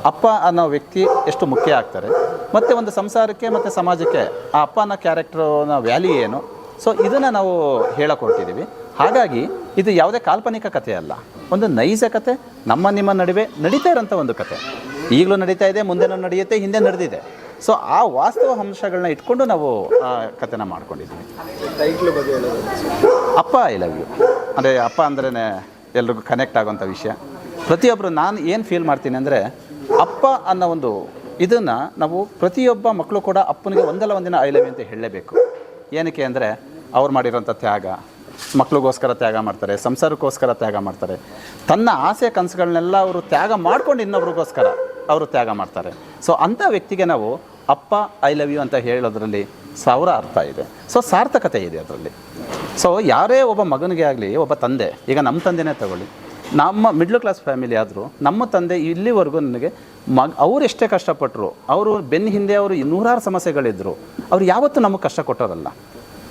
ಅಪ್ಪ ಅನ್ನೋ ವ್ಯಕ್ತಿ ಎಷ್ಟು ಮುಖ್ಯ ಆಗ್ತಾರೆ? ಮತ್ತು ಒಂದು ಸಂಸಾರಕ್ಕೆ ಮತ್ತು ಸಮಾಜಕ್ಕೆ ಆ ಅಪ್ಪ ಅನ್ನೋ ಕ್ಯಾರೆಕ್ಟರ್ನ ವ್ಯಾಲ್ಯೂ ಏನು? ಸೊ ಇದನ್ನು ನಾವು ಹೇಳಕ್ಕೆ ಹೊರಟಿದ್ದೀವಿ ಹಾಗಾಗಿ, ಇದು ಯಾವುದೇ ಕಾಲ್ಪನಿಕ ಕಥೆ ಅಲ್ಲ. ಒಂದು ನೈಜ ಕತೆ ನಮ್ಮ ನಿಮ್ಮ ನಡುವೆ ನಡೀತಾ ಇರೋಂಥ ಒಂದು ಕತೆ ಈಗಲೂ ನಡೀತಾ ಇದೆ, ಮುಂದೆನೂ ನಡೆಯುತ್ತೆ, ಹಿಂದೆ ನಡೆದಿದೆ. ಸೊ ಆ ವಾಸ್ತವ ಅಂಶಗಳನ್ನ ಇಟ್ಕೊಂಡು ನಾವು ಆ ಕಥೆನ ಮಾಡ್ಕೊಂಡಿದ್ದೀವಿ. ಅಪ್ಪ ಐ ಲವ್ ಯು ಅಂದರೆ ಅಪ್ಪ ಅಂದ್ರೇ ಎಲ್ರಿಗೂ ಕನೆಕ್ಟ್ ಆಗೋಂಥ ವಿಷಯ. ಪ್ರತಿಯೊಬ್ಬರು ನಾನು ಏನು ಫೀಲ್ ಮಾಡ್ತೀನಿ ಅಂದರೆ, ಅಪ್ಪ ಅನ್ನೋ ಒಂದು ಇದನ್ನು ನಾವು ಪ್ರತಿಯೊಬ್ಬ ಮಕ್ಕಳು ಕೂಡ ಅಪ್ಪನಿಗೆ ಒಂದಲ್ಲ ಒಂದಿನ ಐ ಲವ್ ಯು ಅಂತ ಹೇಳಲೇಬೇಕು. ಏನಕ್ಕೆ ಅಂದರೆ ಅವ್ರು ಮಾಡಿರೋಂಥ ತ್ಯಾಗ, ಮಕ್ಳಿಗೋಸ್ಕರ ತ್ಯಾಗ ಮಾಡ್ತಾರೆ, ಸಂಸಾರಕ್ಕೋಸ್ಕರ ತ್ಯಾಗ ಮಾಡ್ತಾರೆ. ತನ್ನ ಆಸೆ ಕನಸುಗಳನ್ನೆಲ್ಲ ಅವರು ತ್ಯಾಗ ಮಾಡ್ಕೊಂಡು ಇನ್ನೊಬ್ರಿಗೋಸ್ಕರ ಅವರು ತ್ಯಾಗ ಮಾಡ್ತಾರೆ. ಸೊ ಅಂಥ ವ್ಯಕ್ತಿಗೆ ನಾವು, ಅಪ್ಪ ಐ ಲವ್ ಯು ಅಂತ ಹೇಳೋದ್ರಲ್ಲಿ ಸಾವಿರ ಅರ್ಥ ಇದೆ. ಸೊ ಸಾರ್ಥಕತೆ ಇದೆ ಅದರಲ್ಲಿ. ಸೊ ಯಾರೇ ಒಬ್ಬ ಮಗನಿಗೆ ಆಗಲಿ, ಒಬ್ಬ ತಂದೆ, ಈಗ ನಮ್ಮ ತಂದೆನೇ ತಗೊಳ್ಳಿ. ನಮ್ಮ ಮಿಡ್ಲ್ ಕ್ಲಾಸ್ ಫ್ಯಾಮಿಲಿ ಆದರೂ, ನಮ್ಮ ತಂದೆ ಇಲ್ಲಿವರೆಗೂ ನನಗೆ ಮಗ, ಅವ್ರು ಎಷ್ಟೇ ಕಷ್ಟಪಟ್ಟರು ಅವರು ಬೆನ್ನ ಹಿಂದೆ ಅವರು ನೂರಾರು ಸಮಸ್ಯೆಗಳಿದ್ದರು ಅವ್ರು ಯಾವತ್ತೂ ನಮಗೆ ಕಷ್ಟ ಕೊಟ್ಟೋರಲ್ಲ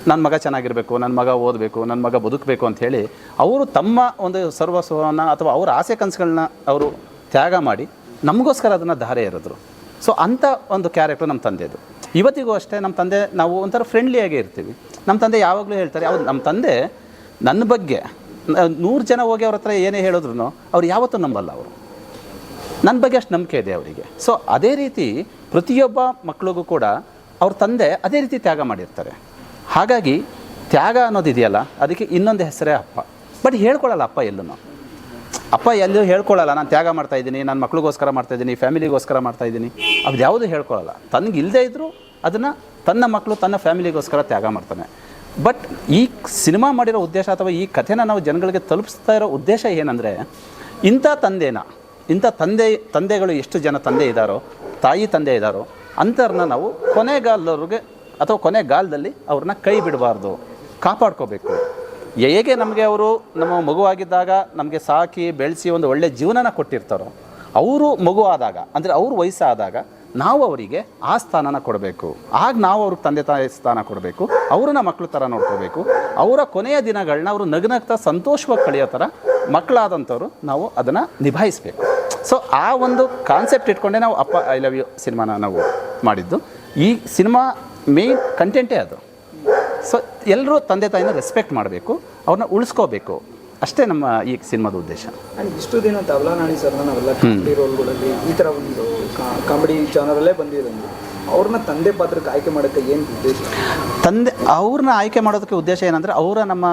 ನನ್ನ ಮಗ ಚೆನ್ನಾಗಿರಬೇಕು ನನ್ನ ಮಗ ಓದಬೇಕು ನನ್ನ ಮಗ ಬದುಕಬೇಕು ಅಂತ ಹೇಳಿ ಅವರು ತಮ್ಮ ಒಂದು ಸರ್ವಸ್ವವನ್ನು ಅಥವಾ ಅವರ ಆಸೆ ಕನಸುಗಳನ್ನ ಅವರು ತ್ಯಾಗ ಮಾಡಿ ನಮಗೋಸ್ಕರ ಅದನ್ನು ಧಾರೆ ಇರಿದ್ರು ಸೊ ಅಂಥ ಒಂದು ಕ್ಯಾರೆಕ್ಟರ್ ನಮ್ಮ ತಂದೆದು ಇವತ್ತಿಗೂ ಅಷ್ಟೇ ನಮ್ಮ ತಂದೆ, ನಾವು ಒಂಥರ ಫ್ರೆಂಡ್ಲಿಯಾಗೇ ಇರ್ತೀವಿ. ನಮ್ಮ ತಂದೆ ಯಾವಾಗಲೂ ಹೇಳ್ತಾರೆ ಅವ್ರು ನಮ್ಮ ತಂದೆ ನನ್ನ ಬಗ್ಗೆ ನೂರು ಜನ ಹೋಗಿ ಅವ್ರ ಹತ್ರ ಏನೇ ಹೇಳಿದ್ರು ಅವ್ರು ಯಾವತ್ತೂ ನಂಬಲ್ಲ ಅವರು. ನನ್ನ ಬಗ್ಗೆ ಅಷ್ಟು ನಂಬಿಕೆ ಇದೆ ಅವರಿಗೆ. ಸೊ ಅದೇ ರೀತಿ ಪ್ರತಿಯೊಬ್ಬ ಮಕ್ಕಳಿಗೂ ಕೂಡ ಅವ್ರ ತಂದೆ ಅದೇ ರೀತಿ ತ್ಯಾಗ ಮಾಡಿರ್ತಾರೆ. ಹಾಗಾಗಿ ತ್ಯಾಗ ಅನ್ನೋದಿದೆಯಲ್ಲ ಅದಕ್ಕೆ ಇನ್ನೊಂದು ಹೆಸರೇ ಅಪ್ಪ. ಬಟ್ ಹೇಳ್ಕೊಳ್ಳಲ್ಲ ಅಪ್ಪ ಎಲ್ಲೂ ಅಪ್ಪ ಎಲ್ಲೂ ಹೇಳ್ಕೊಳ್ಳಲ್ಲ ನಾನು ತ್ಯಾಗ ಮಾಡ್ತಾ ಇದ್ದೀನಿ ನನ್ನ ಮಕ್ಳಿಗೋಸ್ಕರ ಮಾಡ್ತಾ ಇದ್ದೀನಿ, ಫ್ಯಾಮಿಲಿಗೋಸ್ಕರ ಮಾಡ್ತಾ ಇದ್ದೀನಿ. ಅದು ಯಾವುದು ಹೇಳ್ಕೊಳ್ಳಲ್ಲ ತನಗೆ ಇಲ್ಲದೇ ಇದ್ದರೂ ಅದನ್ನು ತನ್ನ ಮಕ್ಕಳು ತನ್ನ ಫ್ಯಾಮಿಲಿಗೋಸ್ಕರ ತ್ಯಾಗ ಮಾಡ್ತಾನೆ. ಬಟ್ ಈ ಸಿನಿಮಾ ಮಾಡಿರೋ ಉದ್ದೇಶ ಅಥವಾ ಈ ಕಥೆನ ನಾವು ಜನಗಳಿಗೆ ತಲುಪಿಸ್ತಾ ಇರೋ ಉದ್ದೇಶ ಏನಂದರೆ, ಇಂಥ ತಂದೆನ, ಇಂಥ ತಂದೆ, ತಂದೆಗಳು ಎಷ್ಟು ಜನ ತಂದೆ ಇದ್ದಾರೋ ತಾಯಿ ತಂದೆ ಇದ್ದಾರೋ ಅಂಥವ್ರನ್ನ ನಾವು ಕೊನೆಗಾಲದವ್ರಿಗೆ ಅಥವಾ ಕೊನೆಗಾಲದಲ್ಲಿ ಅವ್ರನ್ನ ಕೈ ಬಿಡಬಾರ್ದು. ಕಾಪಾಡ್ಕೋಬೇಕು. ಹೇಗೆ ನಮಗೆ ಅವರು ನಮ್ಮ ಮಗುವಾಗಿದ್ದಾಗ ನಮಗೆ ಸಾಕಿ ಬೆಳೆಸಿ ಒಂದು ಒಳ್ಳೆಯ ಜೀವನನ ಕೊಟ್ಟಿರ್ತಾರೋ, ಅವರು ಮಗು ಆದಾಗ, ಅಂದರೆ ಅವ್ರ ವಯಸ್ಸಾದಾಗ ನಾವು ಅವರಿಗೆ ಆ ಸ್ಥಾನನ ಕೊಡಬೇಕು. ಆಗ ನಾವು ಅವ್ರಿಗೆ ತಂದೆ ತಾಯಿ ಸ್ಥಾನ ಕೊಡಬೇಕು, ಅವ್ರನ್ನ ಮಕ್ಕಳು ಥರ ನೋಡ್ಕೋಬೇಕು. ಅವರ ಕೊನೆಯ ದಿನಗಳನ್ನ ಅವರು ನಗ್ನಗ್ತಾ ಸಂತೋಷವಾಗಿ ಕಳೆಯೋ ಥರ ಮಕ್ಕಳಾದಂಥವ್ರು ನಾವು ಅದನ್ನು ನಿಭಾಯಿಸಬೇಕು. ಸೊ ಆ ಒಂದು ಕಾನ್ಸೆಪ್ಟ್ ಇಟ್ಕೊಂಡೇ ನಾವು ಅಪ್ಪ ಐ ಲವ್ ಯು ಸಿನಿಮಾನ ನಾವು ಮಾಡಿದ್ದು. ಈ ಸಿನಿಮಾ ಮೇನ್ ಕಂಟೆಂಟೇ ಅದು. ಸೊ ಎಲ್ಲರೂ ತಂದೆ ತಾಯಿನ ರೆಸ್ಪೆಕ್ಟ್ ಮಾಡಬೇಕು ಅವ್ರನ್ನ ಉಳಿಸ್ಕೋಬೇಕು. ಅಷ್ಟೇ ನಮ್ಮ ಈ ಸಿನಿಮಾದ ಉದ್ದೇಶ. ಇಷ್ಟು ದಿನ ತಬಲಾ ನಾಣಿ ಸರ್ ನಾವೆಲ್ಲ ಕಾಮಿಡಿ ರೋಲ್ಗಳಲ್ಲಿ ಈ ಥರ ಒಂದು ಕಾಮಿಡಿ ಚಾನಲಲ್ಲೇ ಬಂದಿರೋದು ಅವ್ರನ್ನ ತಂದೆ ಪಾತ್ರಕ್ಕೆ ಆಯ್ಕೆ ಮಾಡೋಕ್ಕೆ ಏನು ಉದ್ದೇಶ? ತಂದೆ, ಅವ್ರನ್ನ ಆಯ್ಕೆ ಮಾಡೋದಕ್ಕೆ ಉದ್ದೇಶ ಏನಂದರೆ, ಅವರ ನಮ್ಮ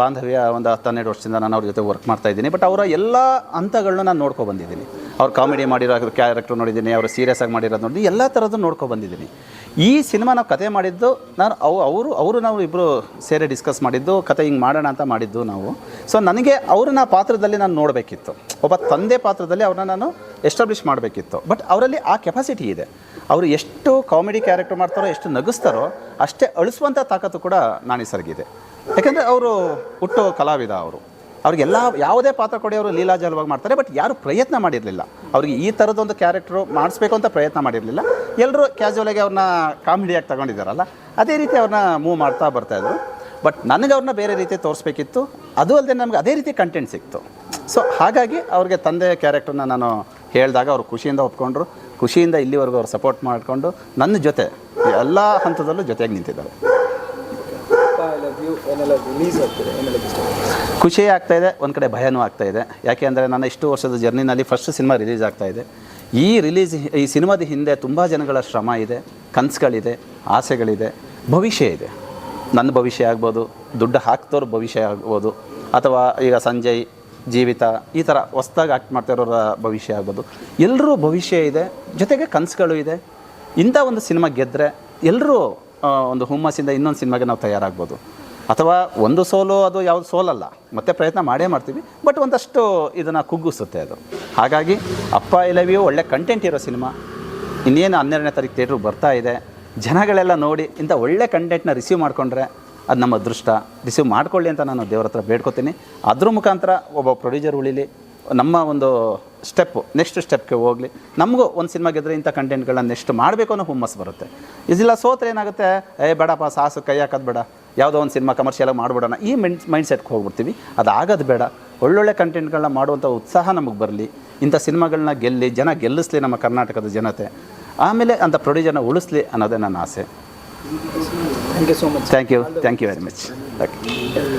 ಬಾಂಧವ್ಯ ಒಂದು ಹತ್ತು ಹನ್ನೆರಡು ವರ್ಷದಿಂದ ನಾನು ಅವ್ರ ಜೊತೆ ವರ್ಕ್ ಮಾಡ್ತಾ ಇದ್ದೀನಿ. ಬಟ್ ಅವರ ಎಲ್ಲ ಹಂತಗಳನ್ನ ನಾನು ನೋಡ್ಕೊ ಬಂದಿದ್ದೀನಿ. ಅವ್ರು ಕಾಮಿಡಿ ಮಾಡಿರೋ ಕ್ಯಾರೆಕ್ಟರ್ ನೋಡಿದ್ದೀನಿ, ಅವರು ಸೀರಿಯಸ್ ಆಗಿ ಮಾಡಿರೋದು ನೋಡಿ ಎಲ್ಲ ಥರದ್ದು ನೋಡ್ಕೊ ಬಂದಿದ್ದೀನಿ. ಈ ಸಿನಿಮಾ ನಾವು ಕತೆ ಮಾಡಿದ್ದು, ನಾನು ಅವು, ಅವರು ಅವರು ನಾವು ಇಬ್ಬರು ಸೇರಿ ಡಿಸ್ಕಸ್ ಮಾಡಿದ್ದು, ಕತೆ ಹಿಂಗೆ ಮಾಡೋಣ ಅಂತ ಮಾಡಿದ್ದು ನಾವು. ಸೊ ನನಗೆ ಅವ್ರನ್ನ ಪಾತ್ರದಲ್ಲಿ ನಾನು ನೋಡಬೇಕಿತ್ತು. ಒಬ್ಬ ತಂದೆ ಪಾತ್ರದಲ್ಲಿ ಅವ್ರನ್ನ ನಾನು ಎಸ್ಟಾಬ್ಲಿಷ್ ಮಾಡಬೇಕಿತ್ತು. ಬಟ್ ಅವರಲ್ಲಿ ಆ ಕೆಪಾಸಿಟಿ ಇದೆ. ಅವರು ಎಷ್ಟು ಕಾಮಿಡಿ ಕ್ಯಾರೆಕ್ಟರ್ ಮಾಡ್ತಾರೋ, ಎಷ್ಟು ನಗಿಸ್ತಾರೋ, ಅಷ್ಟೇ ಅಳಿಸುವಂಥ ತಾಕತ್ತು ಕೂಡ ನಾಣಿ ಸರಿಗಿದೆ. ಯಾಕೆಂದರೆ ಅವರು ಹುಟ್ಟು ಕಲಾವಿದ ಅವರು. ಅವ್ರಿಗೆಲ್ಲ ಯಾವುದೇ ಪಾತ್ರ ಕೊಡಿ ಅವರು ಲೀಲಾಜಲವಾಗಿ ಮಾಡ್ತಾರೆ, ಬಟ್ ಯಾರು ಪ್ರಯತ್ನ ಮಾಡಿರಲಿಲ್ಲ. ಅವ್ರಿಗೆ ಈ ಥರದೊಂದು ಕ್ಯಾರೆಕ್ಟ್ರು ಮಾಡಿಸ್ಬೇಕು ಅಂತ ಪ್ರಯತ್ನ ಮಾಡಿರಲಿಲ್ಲ. ಎಲ್ಲರೂ ಕ್ಯಾಶುವಲಾಗಿ ಅವ್ರನ್ನ ಕಾಮಿಡಿಯಾಗಿ ತಗೊಂಡಿದ್ದಾರಲ್ಲ, ಅದೇ ರೀತಿ ಅವ್ರನ್ನ ಮೂವ್ ಮಾಡ್ತಾ ಬರ್ತಾಯಿದ್ರು ಬಟ್ ನನಗೆ ಅವ್ರನ್ನ ಬೇರೆ ರೀತಿ ತೋರಿಸ್ಬೇಕಿತ್ತು. ಅದು ಅಲ್ಲದೆ ನಮ್ಗೆ ಅದೇ ರೀತಿ ಕಂಟೆಂಟ್ ಸಿಕ್ತು. ಸೊ ಹಾಗಾಗಿ ಅವ್ರಿಗೆ ತಂದೆ ಕ್ಯಾರೆಕ್ಟರ್ನ ನಾನು ಹೇಳಿದಾಗ ಅವರು ಖುಷಿಯಿಂದ ಒಪ್ಕೊಂಡ್ರು. ಖುಷಿಯಿಂದ ಇಲ್ಲಿವರೆಗೂ ಅವ್ರು ಸಪೋರ್ಟ್ ಮಾಡಿಕೊಂಡು ನನ್ನ ಜೊತೆ ಎಲ್ಲ ಹಂತದಲ್ಲೂ ಜೊತೆಗೆ ನಿಂತಿದ್ದಾರೆ. ಖುಷಿ ಆಗ್ತಾ ಇದೆ, ಒಂದು ಕಡೆ ಭಯನೂ ಆಗ್ತಾ ಇದೆ. ಯಾಕೆ ಅಂದರೆ ನನ್ನ ಇಷ್ಟು ವರ್ಷದ ಜರ್ನಿನಲ್ಲಿ ಫಸ್ಟ್ ಸಿನಿಮಾ ರಿಲೀಸ್ ಆಗ್ತಾ ಇದೆ. ಈ ರಿಲೀಸ್ ಈ ಸಿನಿಮಾದ ಹಿಂದೆ ತುಂಬ ಜನಗಳ ಶ್ರಮ ಇದೆ, ಕನಸುಗಳಿದೆ, ಆಸೆಗಳಿದೆ, ಭವಿಷ್ಯ ಇದೆ. ನನ್ನ ಭವಿಷ್ಯ ಆಗ್ಬೋದು, ದುಡ್ಡು ಹಾಕ್ದವ್ರ ಭವಿಷ್ಯ ಆಗ್ಬೋದು, ಅಥವಾ ಈಗ ಸಂಜಯ್ ಜೀವಿತ ಈ ಥರ ಹೊಸ್ದಾಗಿ ಆಕ್ಟ್ ಮಾಡ್ತಾ ಇರೋರ ಭವಿಷ್ಯ ಆಗ್ಬೋದು. ಎಲ್ಲರೂ ಭವಿಷ್ಯ ಇದೆ, ಜೊತೆಗೆ ಕನಸುಗಳು ಇದೆ. ಇಂಥ ಒಂದು ಸಿನಿಮಾ ಗೆದ್ದರೆ ಎಲ್ಲರೂ ಒಂದು ಹುಮ್ಮಸ್ಸಿಂದ ಇನ್ನೊಂದು ಸಿನಿಮಾಗೆ ನಾವು ತಯಾರಾಗ್ಬೋದು. ಅಥವಾ ಒಂದು ಸೋಲು, ಅದು ಯಾವುದು ಸೋಲಲ್ಲ. ಮತ್ತೆ ಪ್ರಯತ್ನ ಮಾಡೇ ಮಾಡ್ತೀವಿ, ಬಟ್ ಒಂದಷ್ಟು ಇದನ್ನು ಕುಗ್ಗಿಸುತ್ತೆ ಅದು. ಹಾಗಾಗಿ ಅಪ್ಪ ಇಲವಿಯು ಒಳ್ಳೆ ಕಂಟೆಂಟ್ ಇರೋ ಸಿನಿಮಾ. ಇನ್ನೇನು ಹನ್ನೆರಡನೇ ತಾರೀಕು ಥಿಯೇಟ್ರಿಗೆ ಬರ್ತಾ ಇದೆ. ಜನಗಳೆಲ್ಲ ನೋಡಿ ಇಂಥ ಒಳ್ಳೆ ಕಂಟೆಂಟ್ನ ರಿಸೀವ್ ಮಾಡಿಕೊಂಡ್ರೆ ಅದು ನಮ್ಮ ಅದೃಷ್ಟ. ರಿಸೀವ್ ಮಾಡ್ಕೊಳ್ಳಿ ಅಂತ ನಾನು ದೇವ್ರ ಹತ್ರ ಬೇಡ್ಕೊತೀನಿ. ಅದ್ರ ಮುಖಾಂತರ ಒಬ್ಬ ಪ್ರೊಡ್ಯೂಸರ್ ಉಳಿಲಿ. ನಮ್ಮ ಒಂದು ಸ್ಟೆಪ್ಪು ನೆಕ್ಸ್ಟ್ ಸ್ಟೆಪ್ಗೆ ಹೋಗಲಿ. ನಮಗೂ ಒಂದು ಸಿನಿಮಾ ಗೆದ್ರೆ ಇಂಥ ಕಂಟೆಂಟ್ಗಳನ್ನ ನೆಕ್ಸ್ಟ್ ಮಾಡಬೇಕು ಅನ್ನೋ ಹುಮ್ಮಸ್ಸು ಬರುತ್ತೆ. ಇದಿಲ್ಲ ಸೋತ್ರೆ ಏನಾಗುತ್ತೆ? ಏ, ಬೇಡಪ್ಪ, ಸಾಸು, ಕೈ ಹಾಕೋದು ಬೇಡ. ಯಾವುದೋ ಒಂದು ಸಿನಿಮಾ ಕಮರ್ಷಿಯಲಾಗಿ ಮಾಡಿಬಿಡೋಣ. ಈ ಮೈಂಡ್ ಮೈಂಡ್ ಸೆಟ್ಗೆ ಹೋಗ್ಬಿಡ್ತೀವಿ. ಅದು ಆಗೋದು ಬೇಡ. ಒಳ್ಳೊಳ್ಳೆ ಕಂಟೆಂಟ್ಗಳನ್ನ ಮಾಡುವಂಥ ಉತ್ಸಾಹ ನಮಗೆ ಬರಲಿ. ಇಂಥ ಸಿನಿಮಾಗಳನ್ನ ಗೆಲ್ಲಿ, ಜನ ಗೆಲ್ಲಿಸ್ಲಿ ನಮ್ಮ ಕರ್ನಾಟಕದ ಜನತೆ. ಆಮೇಲೆ ಅಂಥ ಪ್ರೊಡ್ಯೂಸರ್ನ ಉಳಿಸ್ಲಿ ಅನ್ನೋದೇ ನನ್ನ ಆಸೆ. Thank you so much. Thank you. Thank you very much. Okay.